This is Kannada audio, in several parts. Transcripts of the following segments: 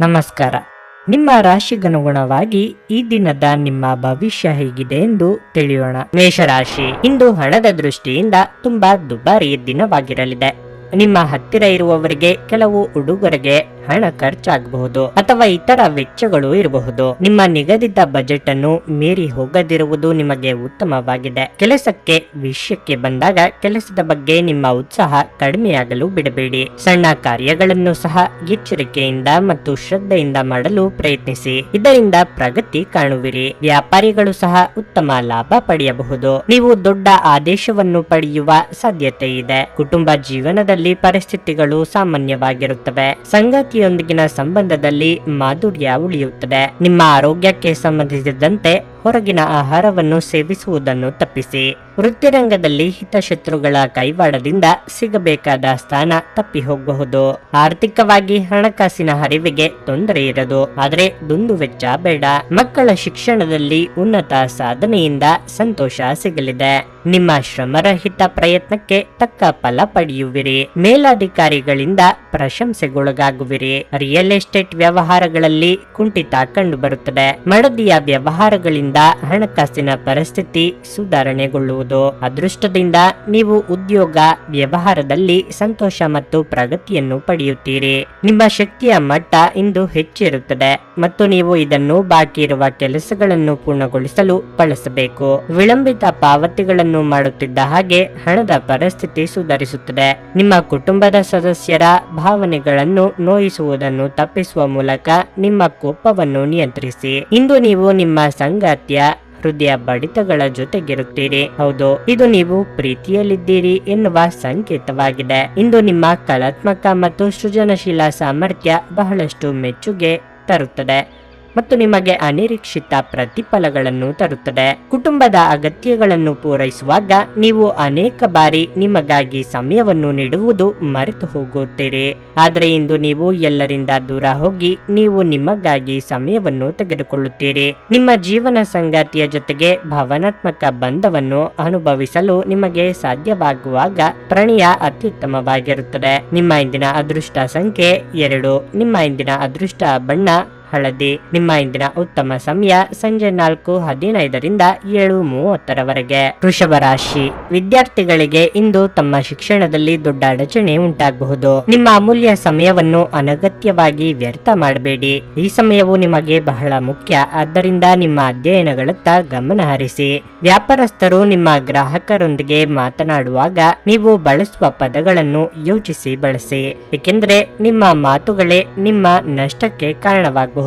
ನಮಸ್ಕಾರ. ನಿಮ್ಮ ರಾಶಿಗನುಗುಣವಾಗಿ ಈ ದಿನದ ನಿಮ್ಮ ಭವಿಷ್ಯ ಹೇಗಿದೆ ಎಂದು ತಿಳಿಯೋಣ. ಮೇಷರಾಶಿ, ಇಂದು ಹಣದ ದೃಷ್ಟಿಯಿಂದ ತುಂಬಾ ದುಬಾರಿ ದಿನವಾಗಿರಲಿದೆ. ನಿಮ್ಮ ಹತ್ತಿರ ಇರುವವರಿಗೆ ಕೆಲವು ಉಡುಗೊರೆಗೆ ಹಣ ಖರ್ಚಾಗಬಹುದು ಅಥವಾ ಇತರ ವೆಚ್ಚಗಳು ಇರಬಹುದು. ನಿಮ್ಮ ನಿಗದಿತ ಬಜೆಟ್ ಅನ್ನು ಮೀರಿ ಹೋಗದಿರುವುದು ನಿಮಗೆ ಉತ್ತಮವಾಗಿದೆ. ಕೆಲಸಕ್ಕೆ, ವಿಷಯಕ್ಕೆ ಬಂದಾಗ ಕೆಲಸದ ಬಗ್ಗೆ ನಿಮ್ಮ ಉತ್ಸಾಹ ಕಡಿಮೆಯಾಗಲು ಬಿಡಬೇಡಿ. ಸಣ್ಣ ಕಾರ್ಯಗಳನ್ನು ಸಹ ಎಚ್ಚರಿಕೆಯಿಂದ ಮತ್ತು ಶ್ರದ್ಧೆಯಿಂದ ಮಾಡಲು ಪ್ರಯತ್ನಿಸಿ. ಇದರಿಂದ ಪ್ರಗತಿ ಕಾಣುವಿರಿ. ವ್ಯಾಪಾರಿಗಳು ಸಹ ಉತ್ತಮ ಲಾಭ ಪಡೆಯಬಹುದು. ನೀವು ದೊಡ್ಡ ಆದೇಶವನ್ನು ಪಡೆಯುವ ಸಾಧ್ಯತೆ ಇದೆ. ಕುಟುಂಬ ಜೀವನದಲ್ಲಿ ಪರಿಸ್ಥಿತಿಗಳು ಸಾಮಾನ್ಯವಾಗಿರುತ್ತವೆ. ಸಂಗತಿಯೊಂದಿಗಿನ ಸಂಬಂಧದಲ್ಲಿ ಮಾಧುರ್ಯ ಉಳಿಯುತ್ತದೆ. ನಿಮ್ಮ ಆರೋಗ್ಯಕ್ಕೆ ಸಂಬಂಧಿಸಿದಂತೆ ಹೊರಗಿನ ಆಹಾರವನ್ನು ಸೇವಿಸುವುದನ್ನು ತಪ್ಪಿಸಿ. ವೃತ್ತಿರಂಗದಲ್ಲಿ ಹಿತಶತ್ರುಗಳ ಕೈವಾಡದಿಂದ ಸಿಗಬೇಕಾದ ಸ್ಥಾನ ತಪ್ಪಿ ಹೋಗಬಹುದು ಆರ್ಥಿಕವಾಗಿ ಹಣಕಾಸಿನ ಹರಿವಿಗೆ ತೊಂದರೆ ಇರದು. ಆದರೆ ದುಂದು ವೆಚ್ಚ ಬೇಡ. ಮಕ್ಕಳ ಶಿಕ್ಷಣದಲ್ಲಿ ಉನ್ನತ ಸಾಧನೆಯಿಂದ ಸಂತೋಷ ಸಿಗಲಿದೆ. ನಿಮ್ಮ ಶ್ರಮರಹಿತ ಪ್ರಯತ್ನಕ್ಕೆ ತಕ್ಕ ಫಲ ಪಡೆಯುವಿರಿ. ಮೇಲಾಧಿಕಾರಿಗಳಿಂದ ಪ್ರಶಂಸೆಗೊಳಗಾಗುವಿರಿ. ರಿಯಲ್ ಎಸ್ಟೇಟ್ ವ್ಯವಹಾರಗಳಲ್ಲಿ ಕುಂಠಿತ ಕಂಡುಬರುತ್ತದೆ. ಮಡದಿಯ ವ್ಯವಹಾರಗಳಿಂದ ಹಣಕಾಸಿನ ಪರಿಸ್ಥಿತಿ ಸುಧಾರಣೆಗೊಳ್ಳುವುದು. ಅದೃಷ್ಟದಿಂದ ನೀವು ಉದ್ಯೋಗ, ವ್ಯವಹಾರದಲ್ಲಿ ಸಂತೋಷ ಮತ್ತು ಪ್ರಗತಿಯನ್ನು ಪಡೆಯುತ್ತೀರಿ. ನಿಮ್ಮ ಶಕ್ತಿಯ ಮಟ್ಟ ಇಂದು ಹೆಚ್ಚಿರುತ್ತದೆ ಮತ್ತು ನೀವು ಇದನ್ನು ಬಾಕಿ ಇರುವ ಕೆಲಸಗಳನ್ನು ಪೂರ್ಣಗೊಳಿಸಲು ಬಳಸಬೇಕು. ವಿಳಂಬಿತ ಪಾವತಿಗಳನ್ನು ಮಾಡುತ್ತಿದ್ದ ಹಾಗೆ ಹಣದ ಪರಿಸ್ಥಿತಿ ಸುಧಾರಿಸುತ್ತದೆ. ನಿಮ್ಮ ಕುಟುಂಬದ ಸದಸ್ಯರ ಭಾವನೆಗಳನ್ನು ನೋಯಿಸುವುದನ್ನು ತಪ್ಪಿಸುವ ಮೂಲಕ ನಿಮ್ಮ ಕೋಪವನ್ನು ನಿಯಂತ್ರಿಸಿ. ಇಂದು ನೀವು ನಿಮ್ಮ ಸಂಗಾತಿಯ ಹೃದಯ ಬಡಿತಗಳ ಜೊತೆಗಿರುತ್ತೀರಿ. ಹೌದು, ಇದು ನೀವು ಪ್ರೀತಿಯಲ್ಲಿದ್ದೀರಿ ಎನ್ನುವ ಸಂಕೇತವಾಗಿದೆ. ಇಂದು ನಿಮ್ಮ ಕಲಾತ್ಮಕ ಮತ್ತು ಸೃಜನಶೀಲ ಸಾಮರ್ಥ್ಯ ಬಹಳಷ್ಟು ಮೆಚ್ಚುಗೆ ತರುತ್ತದೆ. ಮತ್ತು ನಿಮಗೆ ಅನಿರೀಕ್ಷಿತ ಪ್ರತಿಫಲಗಳನ್ನು ತರುತ್ತದೆ. ಕುಟುಂಬದ ಅಗತ್ಯಗಳನ್ನು ಪೂರೈಸುವಾಗ ನೀವು ಅನೇಕ ಬಾರಿ ನಿಮಗಾಗಿ ಸಮಯವನ್ನು ನೀಡುವುದು ಮರೆತು ಹೋಗುತ್ತೀರಿ. ಆದರೆ ಇಂದು ನೀವು ಎಲ್ಲರಿಂದ ದೂರ ಹೋಗಿ ನೀವು ನಿಮಗಾಗಿ ಸಮಯವನ್ನು ತೆಗೆದುಕೊಳ್ಳುತ್ತೀರಿ. ನಿಮ್ಮ ಜೀವನ ಸಂಗಾತಿಯ ಜೊತೆಗೆ ಭಾವನಾತ್ಮಕ ಬಂಧವನ್ನು ಅನುಭವಿಸಲು ನಿಮಗೆ ಸಾಧ್ಯವಾಗುವಾಗ ಪ್ರಣಯ ಅತ್ಯುತ್ತಮವಾಗಿರುತ್ತದೆ. ನಿಮ್ಮ ಇಂದಿನ ಅದೃಷ್ಟ ಸಂಖ್ಯೆ ಎರಡು. ನಿಮ್ಮ ಇಂದಿನ ಅದೃಷ್ಟ ಬಣ್ಣ ಹಳದಿ. ನಿಮ್ಮ ಇಂದಿನ ಉತ್ತಮ ಸಮಯ ಸಂಜೆ ನಾಲ್ಕು ಹದಿನೈದರಿಂದ ಏಳು ಮೂವತ್ತರವರೆಗೆ. ವೃಷಭ ರಾಶಿ. ವಿದ್ಯಾರ್ಥಿಗಳಿಗೆ ಇಂದು ತಮ್ಮ ಶಿಕ್ಷಣದಲ್ಲಿ ದೊಡ್ಡ ಅಡಚಣೆ ಉಂಟಾಗಬಹುದು. ನಿಮ್ಮ ಅಮೂಲ್ಯ ಸಮಯವನ್ನು ಅನಗತ್ಯವಾಗಿ ವ್ಯರ್ಥ ಮಾಡಬೇಡಿ. ಈ ಸಮಯವು ನಿಮಗೆ ಬಹಳ ಮುಖ್ಯ. ಆದ್ದರಿಂದ ನಿಮ್ಮ ಅಧ್ಯಯನಗಳತ್ತ ಗಮನ ಹರಿಸಿ. ವ್ಯಾಪಾರಸ್ಥರು ನಿಮ್ಮ ಗ್ರಾಹಕರೊಂದಿಗೆ ಮಾತನಾಡುವಾಗ ನೀವು ಬಳಸುವ ಪದಗಳನ್ನು ಯೋಚಿಸಿ ಬಳಸಿ. ಏಕೆಂದರೆ ನಿಮ್ಮ ಮಾತುಗಳೇ ನಿಮ್ಮ ನಷ್ಟಕ್ಕೆ ಕಾರಣವಾಗಬಹುದು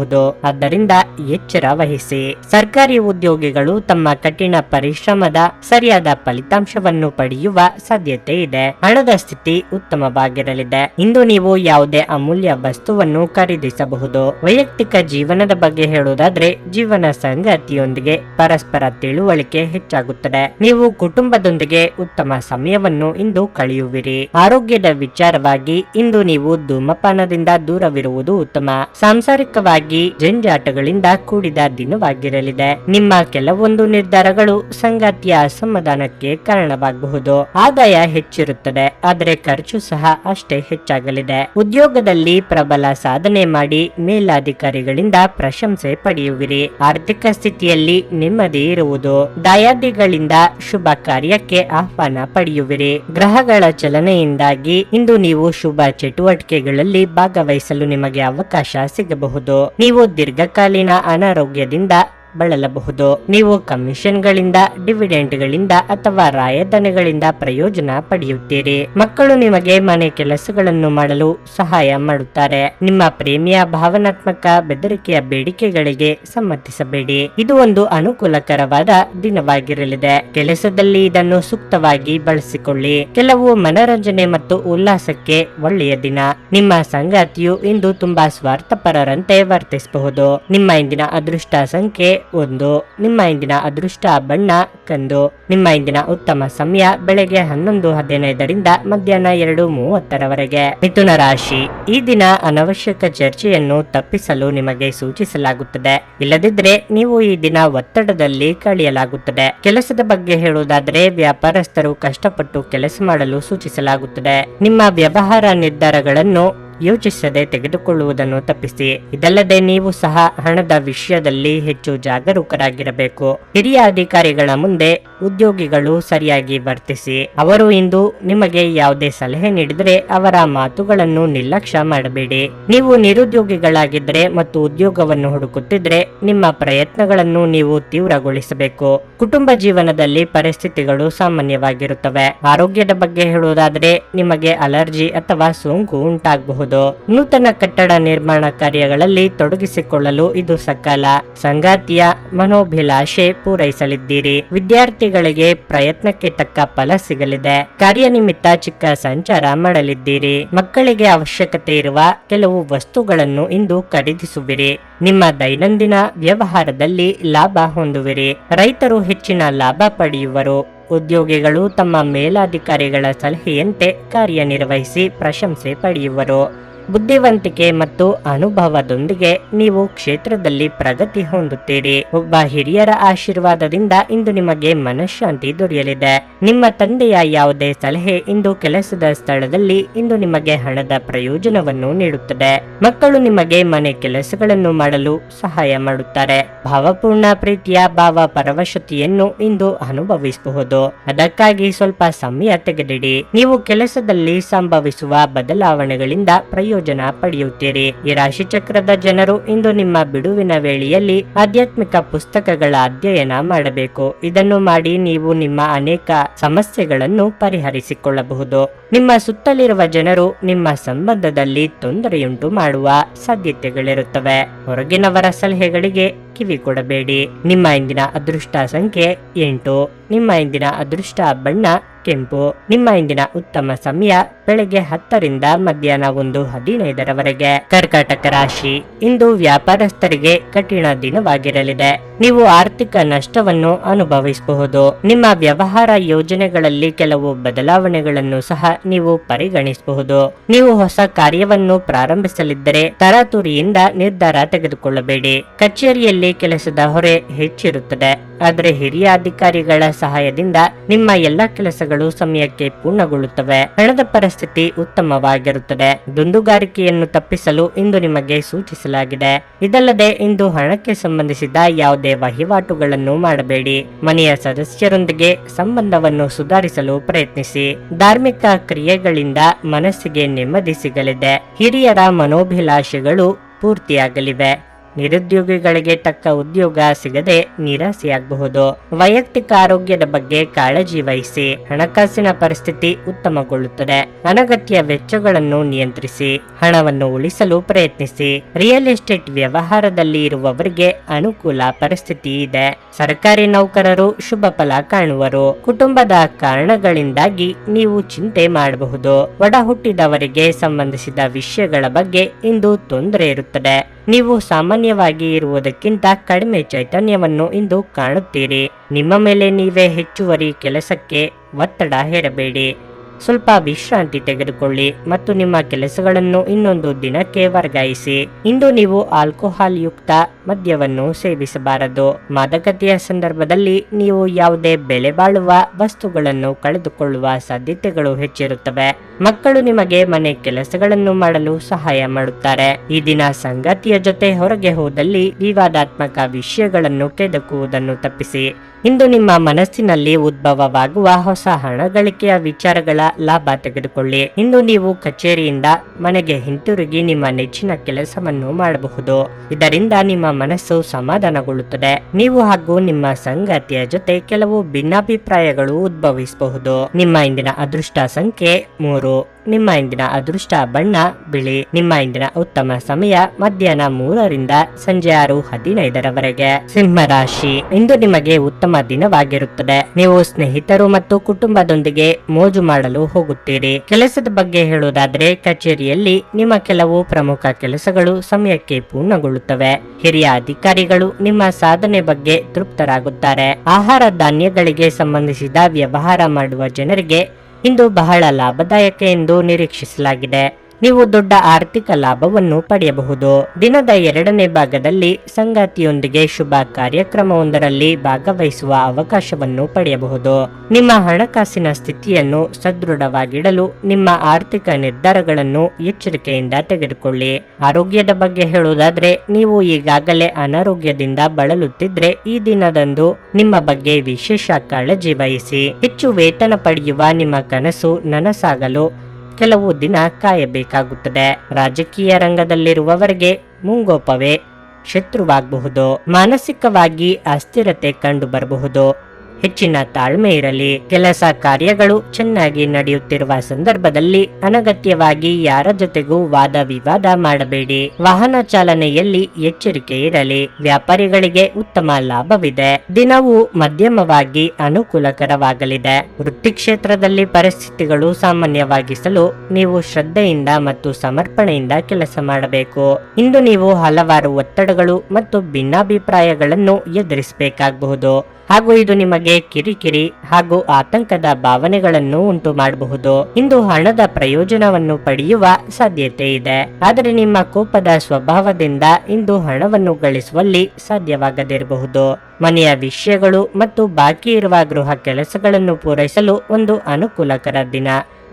ಆದ್ದರಿಂದ ಎಚ್ಚರ ವಹಿಸಿ. ಸರ್ಕಾರಿ ಉದ್ಯೋಗಿಗಳು ತಮ್ಮ ಕಠಿಣ ಪರಿಶ್ರಮದ ಸರಿಯಾದ ಫಲಿತಾಂಶವನ್ನು ಪಡೆಯುವ ಸಾಧ್ಯತೆ ಇದೆ. ಹಣದ ಸ್ಥಿತಿ ಉತ್ತಮವಾಗಿರಲಿದೆ. ಇಂದು ನೀವು ಯಾವುದೇ ಅಮೂಲ್ಯ ವಸ್ತುವನ್ನು ಖರೀದಿಸಬಹುದು. ವೈಯಕ್ತಿಕ ಜೀವನದ ಬಗ್ಗೆ ಹೇಳುವುದಾದ್ರೆ, ಜೀವನ ಸಂಗತಿಯೊಂದಿಗೆ ಪರಸ್ಪರ ತಿಳುವಳಿಕೆ ಹೆಚ್ಚಾಗುತ್ತದೆ. ನೀವು ಕುಟುಂಬದೊಂದಿಗೆ ಉತ್ತಮ ಸಮಯವನ್ನು ಇಂದು ಕಳೆಯುವಿರಿ. ಆರೋಗ್ಯದ ವಿಚಾರವಾಗಿ ಇಂದು ನೀವು ಧೂಮಪಾನದಿಂದ ದೂರವಿರುವುದು ಉತ್ತಮ. ಸಾಂಸಾರಿಕವಾಗಿ ಜಂಜಾಟಗಳಿಂದ ಕೂಡಿದ ದಿನವಾಗಿರಲಿದೆ. ನಿಮ್ಮ ಕೆಲವೊಂದು ನಿರ್ಧಾರಗಳು ಸಂಗಾತಿಯ ಅಸಮಾಧಾನಕ್ಕೆ ಕಾರಣವಾಗಬಹುದು. ಆದಾಯ ಹೆಚ್ಚಿರುತ್ತದೆ, ಆದರೆ ಖರ್ಚು ಸಹ ಅಷ್ಟೇ ಹೆಚ್ಚಾಗಲಿದೆ. ಉದ್ಯೋಗದಲ್ಲಿ ಪ್ರಬಲ ಸಾಧನೆ ಮಾಡಿ ಮೇಲಾಧಿಕಾರಿಗಳಿಂದ ಪ್ರಶಂಸೆ ಪಡೆಯುವಿರಿ. ಆರ್ಥಿಕ ಸ್ಥಿತಿಯಲ್ಲಿ ನೆಮ್ಮದಿ ಇರುವುದು. ದಾಯಾದಿಗಳಿಂದ ಶುಭ ಕಾರ್ಯಕ್ಕೆ ಆಹ್ವಾನ ಪಡೆಯುವಿರಿ. ಗ್ರಹಗಳ ಚಲನೆಯಿಂದಾಗಿ ಇಂದು ನೀವು ಶುಭ ಚಟುವಟಿಕೆಗಳಲ್ಲಿ ಭಾಗವಹಿಸಲು ನಿಮಗೆ ಅವಕಾಶ ಸಿಗಬಹುದು. ನೀವು ದೀರ್ಘಕಾಲೀನ ಅನಾರೋಗ್ಯದಿಂದ ಬಳಲಬಹುದು. ನೀವು ಕಮಿಷನ್ಗಳಿಂದ, ಡಿವಿಡೆಂಟ್ಗಳಿಂದ ಅಥವಾ ರಾಯಧನಗಳಿಂದ ಪ್ರಯೋಜನ ಪಡೆಯುತ್ತೀರಿ. ಮಕ್ಕಳು ನಿಮಗೆ ಮನೆ ಕೆಲಸಗಳನ್ನು ಮಾಡಲು ಸಹಾಯ ಮಾಡುತ್ತಾರೆ. ನಿಮ್ಮ ಪ್ರೇಮಿಯ ಭಾವನಾತ್ಮಕ ಬೆದರಿಕೆಯ ಬೇಡಿಕೆಗಳಿಗೆ ಸಮ್ಮತಿಸಬೇಡಿ. ಇದು ಒಂದು ಅನುಕೂಲಕರವಾದ ದಿನವಾಗಿರಲಿದೆ. ಕೆಲಸದಲ್ಲಿ ಇದನ್ನು ಸೂಕ್ತವಾಗಿ ಬಳಸಿಕೊಳ್ಳಿ. ಕೆಲವು ಮನರಂಜನೆ ಮತ್ತು ಉಲ್ಲಾಸಕ್ಕೆ ಒಳ್ಳೆಯ ದಿನ. ನಿಮ್ಮ ಸಂಗಾತಿಯು ಇಂದು ತುಂಬಾ ಸ್ವಾರ್ಥಪರರಂತೆ ವರ್ತಿಸಬಹುದು. ನಿಮ್ಮ ಇಂದಿನ ಅದೃಷ್ಟ ಸಂಖ್ಯೆ ಒಂದು. ನಿಮ್ಮ ಇಂದಿನ ಅದೃಷ್ಟ ಬಣ್ಣ ಕಂದು. ನಿಮ್ಮ ಇಂದಿನ ಉತ್ತಮ ಸಮಯ ಬೆಳಗ್ಗೆ ಹನ್ನೊಂದು ಹದಿನೈದರಿಂದ ಮಧ್ಯಾಹ್ನ ಎರಡು ಮೂವತ್ತರವರೆಗೆ. ಮಿಥುನ ರಾಶಿ. ಈ ದಿನ ಅನವಶ್ಯಕ ಚರ್ಚೆಯನ್ನು ತಪ್ಪಿಸಲು ನಿಮಗೆ ಸೂಚಿಸಲಾಗುತ್ತದೆ. ಇಲ್ಲದಿದ್ದರೆ ನೀವು ಈ ದಿನ ಒತ್ತಡದಲ್ಲಿ ಕಳೆಯಲಾಗುತ್ತದೆ. ಕೆಲಸದ ಬಗ್ಗೆ ಹೇಳುವುದಾದರೆ ವ್ಯಾಪಾರಸ್ಥರು ಕಷ್ಟಪಟ್ಟು ಕೆಲಸ ಮಾಡಲು ಸೂಚಿಸಲಾಗುತ್ತದೆ. ನಿಮ್ಮ ವ್ಯವಹಾರ ನಿರ್ಧಾರಗಳನ್ನು ಯೋಚಿಸದೆ ತೆಗೆದುಕೊಳ್ಳುವುದನ್ನು ತಪ್ಪಿಸಿ. ಇದಲ್ಲದೆ ನೀವು ಸಹ ಹಣದ ವಿಷಯದಲ್ಲಿ ಹೆಚ್ಚು ಜಾಗರೂಕರಾಗಿರಬೇಕು. ಹಿರಿಯ ಅಧಿಕಾರಿಗಳ ಮುಂದೆ ಉದ್ಯೋಗಿಗಳು ಸರಿಯಾಗಿ ವರ್ತಿಸಿ. ಅವರು ಇಂದು ನಿಮಗೆ ಯಾವುದೇ ಸಲಹೆ ನೀಡಿದರೆ ಅವರ ಮಾತುಗಳನ್ನು ನಿರ್ಲಕ್ಷ್ಯ ಮಾಡಬೇಡಿ. ನೀವು ನಿರುದ್ಯೋಗಿಗಳಾಗಿದ್ದರೆ ಮತ್ತು ಉದ್ಯೋಗವನ್ನು ಹುಡುಕುತ್ತಿದ್ರೆ ನಿಮ್ಮ ಪ್ರಯತ್ನಗಳನ್ನು ನೀವು ತೀವ್ರಗೊಳಿಸಬೇಕು. ಕುಟುಂಬ ಜೀವನದಲ್ಲಿ ಪರಿಸ್ಥಿತಿಗಳು ಸಾಮಾನ್ಯವಾಗಿರುತ್ತವೆ. ಆರೋಗ್ಯದ ಬಗ್ಗೆ ಹೇಳುವುದಾದರೆ ನಿಮಗೆ ಅಲರ್ಜಿ ಅಥವಾ ಸೋಂಕು ಉಂಟಾಗಬಹುದು. ನೂತನ ಕಟ್ಟಡ ನಿರ್ಮಾಣ ಕಾರ್ಯಗಳಲ್ಲಿ ತೊಡಗಿಸಿಕೊಳ್ಳಲು ಇದು ಸಕಾಲ ಸಂಗಾತಿಯ ಮನೋಭಿಲಾಷೆ ಪೂರೈಸಲಿದ್ದೀರಿ. ವಿದ್ಯಾರ್ಥಿಗಳಿಗೆ ಪ್ರಯತ್ನಕ್ಕೆ ತಕ್ಕ ಫಲ ಸಿಗಲಿದೆ. ಕಾರ್ಯನಿಮಿತ್ತ ಚಿಕ್ಕ ಸಂಚಾರ ಮಾಡಲಿದ್ದೀರಿ. ಮಕ್ಕಳಿಗೆ ಅವಶ್ಯಕತೆ ಇರುವ ಕೆಲವು ವಸ್ತುಗಳನ್ನು ಇಂದು ಖರೀದಿಸುವಿರಿ. ನಿಮ್ಮ ದೈನಂದಿನ ವ್ಯವಹಾರದಲ್ಲಿ ಲಾಭ ಹೊಂದುವಿರಿ. ರೈತರು ಹೆಚ್ಚಿನ ಲಾಭ ಪಡೆಯುವರು. ಉದ್ಯೋಗಿಗಳು ತಮ್ಮ ಮೇಲಾಧಿಕಾರಿಗಳ ಸಲಹೆಯಂತೆ ಕಾರ್ಯನಿರ್ವಹಿಸಿ ಪ್ರಶಂಸೆ ಪಡೆಯುವರು. ಬುದ್ಧಿವಂತಿಕೆ ಮತ್ತು ಅನುಭವದೊಂದಿಗೆ ನೀವು ಕ್ಷೇತ್ರದಲ್ಲಿ ಪ್ರಗತಿ ಹೊಂದುತ್ತೀರಿ. ಒಬ್ಬ ಹಿರಿಯರ ಆಶೀರ್ವಾದದಿಂದ ಇಂದು ನಿಮಗೆ ಮನಃಶಾಂತಿ ದೊರೆಯಲಿದೆ. ನಿಮ್ಮ ತಂದೆಯ ಯಾವುದೇ ಸಲಹೆ ಇಂದು ಕೆಲಸದ ಸ್ಥಳದಲ್ಲಿ ಇಂದು ನಿಮಗೆ ಹಣದ ಪ್ರಯೋಜನವನ್ನು ನೀಡುತ್ತದೆ. ಮಕ್ಕಳು ನಿಮಗೆ ಮನೆ ಕೆಲಸಗಳನ್ನು ಮಾಡಲು ಸಹಾಯ ಮಾಡುತ್ತಾರೆ. ಭಾವಪೂರ್ಣ ಪ್ರೀತಿಯ ಭಾವ ಪರವಶತಿಯನ್ನು ಇಂದು ಅನುಭವಿಸಬಹುದು. ಅದಕ್ಕಾಗಿ ಸ್ವಲ್ಪ ಸಮಯ ತೆಗೆದಿಡಿ. ನೀವು ಕೆಲಸದಲ್ಲಿ ಸಂಭವಿಸುವ ಬದಲಾವಣೆಗಳಿಂದ ಪ್ರಯೋಜನ ಪಡೆಯುತ್ತೀರಿ. ಈ ರಾಶಿ ಚಕ್ರದ ಜನರು ಇಂದು ನಿಮ್ಮ ಬಿಡುವಿನ ವೇಳೆಯಲ್ಲಿ ಆಧ್ಯಾತ್ಮಿಕ ಪುಸ್ತಕಗಳ ಅಧ್ಯಯನ ಮಾಡಬೇಕು. ಇದನ್ನು ಮಾಡಿ ನೀವು ನಿಮ್ಮ ಅನೇಕ ಸಮಸ್ಯೆಗಳನ್ನು ಪರಿಹರಿಸಿಕೊಳ್ಳಬಹುದು. ನಿಮ್ಮ ಸುತ್ತಲಿರುವ ಜನರು ನಿಮ್ಮ ಸಂಬಂಧದಲ್ಲಿ ತೊಂದರೆಯುಂಟು ಮಾಡುವ ಸಾಧ್ಯತೆಗಳಿರುತ್ತವೆ. ಹೊರಗಿನವರ ಸಲಹೆಗಳಿಗೆ ಕಿವಿ ಕೊಡಬೇಡಿ ನಿಮ್ಮ ಇಂದಿನ ಅದೃಷ್ಟ ಸಂಖ್ಯೆ ಎಂಟು. ನಿಮ್ಮ ಇಂದಿನ ಅದೃಷ್ಟ ಬಣ್ಣ ಕೆಂಪು. ನಿಮ್ಮ ಇಂದಿನ ಉತ್ತಮ ಸಮಯ ಬೆಳಗ್ಗೆ ಹತ್ತರಿಂದ ಮಧ್ಯಾಹ್ನ ಒಂದು ಹದಿನೈದರವರೆಗೆ. ಕರ್ಕಾಟಕ ರಾಶಿ ಇಂದು ವ್ಯಾಪಾರಸ್ಥರಿಗೆ ಕಠಿಣ ದಿನವಾಗಿರಲಿದೆ. ನೀವು ಆರ್ಥಿಕ ನಷ್ಟವನ್ನು ಅನುಭವಿಸಬಹುದು. ನಿಮ್ಮ ವ್ಯವಹಾರ ಯೋಜನೆಗಳಲ್ಲಿ ಕೆಲವು ಬದಲಾವಣೆಗಳನ್ನು ಸಹ ನೀವು ಪರಿಗಣಿಸಬಹುದು. ನೀವು ಹೊಸ ಕಾರ್ಯವನ್ನು ಪ್ರಾರಂಭಿಸಲಿದ್ದರೆ ತರಾತುರಿಯಿಂದ ನಿರ್ಧಾರ ತೆಗೆದುಕೊಳ್ಳಬೇಡಿ. ಕಚೇರಿಯಲ್ಲಿ ಕೆಲಸದ ಹೊರೆ ಹೆಚ್ಚಿರುತ್ತದೆ. ಆದರೆ ಹಿರಿಯ ಅಧಿಕಾರಿಗಳ ಸಹಾಯದಿಂದ ನಿಮ್ಮ ಎಲ್ಲಾ ಕೆಲಸಗಳು ಸಮಯಕ್ಕೆ ಪೂರ್ಣಗೊಳ್ಳುತ್ತವೆ. ಹಣದ ಪರಿಸ್ಥಿತಿ ಉತ್ತಮವಾಗಿರುತ್ತದೆ. ದುಂದುಗಾರಿಕೆಯನ್ನು ತಪ್ಪಿಸಲು ಇಂದು ನಿಮಗೆ ಸೂಚಿಸಲಾಗಿದೆ. ಇದಲ್ಲದೆ ಇಂದು ಹಣಕ್ಕೆ ಸಂಬಂಧಿಸಿದ ಯಾವುದೇ ವಹಿವಾಟುಗಳನ್ನು ಮಾಡಬೇಡಿ. ಮನೆಯ ಸದಸ್ಯರೊಂದಿಗೆ ಸಂಬಂಧವನ್ನು ಸುಧಾರಿಸಲು ಪ್ರಯತ್ನಿಸಿ. ಧಾರ್ಮಿಕ ಕ್ರಿಯೆಗಳಿಂದ ಮನಸ್ಸಿಗೆ ನೆಮ್ಮದಿ ಸಿಗಲಿದೆ. ಹಿರಿಯರ ಮನೋಭಿಲಾಷೆಗಳು ಪೂರ್ತಿಯಾಗಲಿವೆ. ನಿರುದ್ಯೋಗಿಗಳಿಗೆ ತಕ್ಕ ಉದ್ಯೋಗ ಸಿಗದೆ ನಿರಾಸೆಯಾಗಬಹುದು. ವೈಯಕ್ತಿಕ ಆರೋಗ್ಯದ ಬಗ್ಗೆ ಕಾಳಜಿ ವಹಿಸಿ ಹಣಕಾಸಿನ ಪರಿಸ್ಥಿತಿ ಉತ್ತಮಗೊಳ್ಳುತ್ತದೆ. ಅನಗತ್ಯ ವೆಚ್ಚಗಳನ್ನು ನಿಯಂತ್ರಿಸಿ, ಹಣವನ್ನು ಉಳಿಸಲು ಪ್ರಯತ್ನಿಸಿ, ರಿಯಲ್ ಎಸ್ಟೇಟ್ ವ್ಯವಹಾರದಲ್ಲಿ ಇರುವವರಿಗೆ ಅನುಕೂಲ ಪರಿಸ್ಥಿತಿ ಇದೆ. ಸರ್ಕಾರಿ ನೌಕರರು ಶುಭ ಫಲ ಕಾಣುವರು. ಕುಟುಂಬದ ಕಾರಣಗಳಿಂದಾಗಿ ನೀವು ಚಿಂತೆ ಮಾಡಬಹುದು. ಒಡಹುಟ್ಟಿದವರಿಗೆ ಸಂಬಂಧಿಸಿದ ವಿಷಯಗಳ ಬಗ್ಗೆ ಇಂದು ತೊಂದರೆ ಇರುತ್ತದೆ. ನೀವು ಸಾಮಾನ್ಯವಾಗಿ ಇರುವುದಕ್ಕಿಂತ ಕಡಿಮೆ ಚೈತನ್ಯವನ್ನು ಇಂದು ಕಾಣುತ್ತೀರಿ. ನಿಮ್ಮ ಮೇಲೆ ನೀವೇ ಹೆಚ್ಚುವರಿ ಕೆಲಸಕ್ಕೆ ಒತ್ತಡ ಹೇರಬೇಡಿ. ಸ್ವಲ್ಪ ವಿಶ್ರಾಂತಿ ತೆಗೆದುಕೊಳ್ಳಿ ಮತ್ತು ನಿಮ್ಮ ಕೆಲಸಗಳನ್ನು ಇನ್ನೊಂದು ದಿನಕ್ಕೆ ವರ್ಗಾಯಿಸಿ. ಇಂದು ನೀವು ಆಲ್ಕೋಹಾಲ್ ಯುಕ್ತ ಮದ್ಯವನ್ನು ಸೇವಿಸಬಾರದು. ಮಾದಕತೆಯ ಸಂದರ್ಭದಲ್ಲಿ ನೀವು ಯಾವುದೇ ಬೆಲೆ ಬಾಳುವ ವಸ್ತುಗಳನ್ನು ಕಳೆದುಕೊಳ್ಳುವ ಸಾಧ್ಯತೆಗಳು ಹೆಚ್ಚಿರುತ್ತವೆ. ಮಕ್ಕಳು ನಿಮಗೆ ಮನೆ ಕೆಲಸಗಳನ್ನು ಮಾಡಲು ಸಹಾಯ ಮಾಡುತ್ತಾರೆ. ಈ ದಿನ ಸಂಗಾತಿಯ ಜೊತೆ ಹೊರಗೆ ಹೋದಲ್ಲಿ ವಿವಾದಾತ್ಮಕ ವಿಷಯಗಳನ್ನು ಕೆದಕುವುದನ್ನು ತಪ್ಪಿಸಿ. ಇಂದು ನಿಮ್ಮ ಮನಸ್ಸಿನಲ್ಲಿ ಉದ್ಭವವಾಗುವ ಹೊಸ ಹಣ ಗಳಿಕೆಯ ವಿಚಾರಗಳ ಲಾಭ ತೆಗೆದುಕೊಳ್ಳಿ. ಇಂದು ನೀವು ಕಚೇರಿಯಿಂದ ಮನೆಗೆ ಹಿಂತಿರುಗಿ ನಿಮ್ಮ ನೆಚ್ಚಿನ ಕೆಲಸವನ್ನು ಮಾಡಬಹುದು. ಇದರಿಂದ ನಿಮ್ಮ ಮನಸ್ಸು ಸಮಾಧಾನಗೊಳ್ಳುತ್ತದೆ. ನೀವು ಹಾಗೂ ನಿಮ್ಮ ಸಂಗಾತಿಯ ಜೊತೆ ಕೆಲವು ಭಿನ್ನಾಭಿಪ್ರಾಯಗಳು ಉದ್ಭವಿಸಬಹುದು. ನಿಮ್ಮ ಇಂದಿನ ಅದೃಷ್ಟ ಸಂಖ್ಯೆ ಮೂರು. ನಿಮ್ಮ ಇಂದಿನ ಅದೃಷ್ಟ ಬಣ್ಣ, ಬಿಳಿ. ನಿಮ್ಮ ಇಂದಿನ ಉತ್ತಮ ಸಮಯ ಮಧ್ಯಾಹ್ನ ಮೂರರಿಂದ ಸಂಜೆ ಆರು ಹದಿನೈದರವರೆಗೆ. ಸಿಂಹ ರಾಶಿ, ಇಂದು ನಿಮಗೆ ಉತ್ತಮ ದಿನವಾಗಿರುತ್ತದೆ. ನೀವು ಸ್ನೇಹಿತರು ಮತ್ತು ಕುಟುಂಬದೊಂದಿಗೆ ಮೋಜು ಮಾಡಲು ಹೋಗುತ್ತೀರಿ. ಕೆಲಸದ ಬಗ್ಗೆ ಹೇಳುವುದಾದ್ರೆ, ಕಚೇರಿಯಲ್ಲಿ ನಿಮ್ಮ ಕೆಲವು ಪ್ರಮುಖ ಕೆಲಸಗಳು ಸಮಯಕ್ಕೆ ಪೂರ್ಣಗೊಳ್ಳುತ್ತವೆ. ಹಿರಿಯ ಅಧಿಕಾರಿಗಳು ನಿಮ್ಮ ಸಾಧನೆ ಬಗ್ಗೆ ತೃಪ್ತರಾಗುತ್ತಾರೆ. ಆಹಾರ ಧಾನ್ಯಗಳಿಗೆ ಸಂಬಂಧಿಸಿದ ವ್ಯವಹಾರ ಮಾಡುವ ಜನರಿಗೆ ಇಂದು ಬಹಳ ಲಾಭದಾಯಕ ಎಂದು ನಿರೀಕ್ಷಿಸಲಾಗಿದೆ. ನೀವು ದೊಡ್ಡ ಆರ್ಥಿಕ ಲಾಭವನ್ನು ಪಡೆಯಬಹುದು. ದಿನದ ಎರಡನೇ ಭಾಗದಲ್ಲಿ ಸಂಗಾತಿಯೊಂದಿಗೆ ಶುಭ ಕಾರ್ಯಕ್ರಮವೊಂದರಲ್ಲಿ ಭಾಗವಹಿಸುವ ಅವಕಾಶವನ್ನು ಪಡೆಯಬಹುದು. ನಿಮ್ಮ ಹಣಕಾಸಿನ ಸ್ಥಿತಿಯನ್ನು ಸದೃಢವಾಗಿಡಲು ನಿಮ್ಮ ಆರ್ಥಿಕ ನಿರ್ಧಾರಗಳನ್ನು ಎಚ್ಚರಿಕೆಯಿಂದ ತೆಗೆದುಕೊಳ್ಳಿ. ಆರೋಗ್ಯದ ಬಗ್ಗೆ ಹೇಳುವುದಾದ್ರೆ, ನೀವು ಈಗಾಗಲೇ ಅನಾರೋಗ್ಯದಿಂದ ಬಳಲುತ್ತಿದ್ರೆ ಈ ದಿನದಂದು ನಿಮ್ಮ ಬಗ್ಗೆ ವಿಶೇಷ ಕಾಳಜಿ ವಹಿಸಿ. ಹೆಚ್ಚು ವೇತನ ಪಡೆಯುವ ನಿಮ್ಮ ಕನಸು ನನಸಾಗಲು ಕೆಲವು ದಿನ ಕಾಯಬೇಕಾಗುತ್ತದೆ. ರಾಜಕೀಯ ರಂಗದಲ್ಲಿರುವವರಿಗೆ ಮುಂಗೋಪವೇ ಶತ್ರುವಾಗಬಹುದು. ಮಾನಸಿಕವಾಗಿ ಅಸ್ಥಿರತೆ ಕಂಡು ಬರಬಹುದು ಹೆಚ್ಚಿನ ತಾಳ್ಮೆ ಇರಲಿ. ಕೆಲಸ ಕಾರ್ಯಗಳು ಚೆನ್ನಾಗಿ ನಡೆಯುತ್ತಿರುವ ಸಂದರ್ಭದಲ್ಲಿ ಅನಗತ್ಯವಾಗಿ ಯಾರ ಜೊತೆಗೂ ವಾದ ವಿವಾದ ಮಾಡಬೇಡಿ. ವಾಹನ ಚಾಲನೆಯಲ್ಲಿ ಎಚ್ಚರಿಕೆ ಇರಲಿ. ವ್ಯಾಪಾರಿಗಳಿಗೆ ಉತ್ತಮ ಲಾಭವಿದೆ. ದಿನವು ಮಧ್ಯಮವಾಗಿ ಅನುಕೂಲಕರವಾಗಲಿದೆ. ವೃತ್ತಿ ಕ್ಷೇತ್ರದಲ್ಲಿ ಪರಿಸ್ಥಿತಿಗಳು ಸಾಮಾನ್ಯವಾಗಿಸಲು ನೀವು ಶ್ರದ್ಧೆಯಿಂದ ಮತ್ತು ಸಮರ್ಪಣೆಯಿಂದ ಕೆಲಸ ಮಾಡಬೇಕು. ಇಂದು ನೀವು ಹಲವಾರು ಒತ್ತಡಗಳು ಮತ್ತು ಭಿನ್ನಾಭಿಪ್ರಾಯಗಳನ್ನು ಎದುರಿಸಬೇಕಾಗಬಹುದು. ಹಾಗೂ ಇದು ನಿಮಗೆ ಕಿರಿಕಿರಿ ಹಾಗೂ ಆತಂಕದ ಭಾವನೆಗಳನ್ನು ಉಂಟು ಮಾಡಬಹುದು ಇಂದು ಹಣದ ಪ್ರಯೋಜನವನ್ನು ಪಡೆಯುವ ಸಾಧ್ಯತೆ ಇದೆ. ಆದರೆ ನಿಮ್ಮ ಕೋಪದ ಸ್ವಭಾವದಿಂದ ಇಂದು ಹಣವನ್ನು ಗಳಿಸುವಲ್ಲಿ ಸಾಧ್ಯವಾಗದಿರಬಹುದು. ಮನೆಯ ವಿಷಯಗಳು ಮತ್ತು ಬಾಕಿ ಇರುವ ಗೃಹ ಕೆಲಸಗಳನ್ನು ಪೂರೈಸಲು ಒಂದು ಅನುಕೂಲಕರ ದಿನ.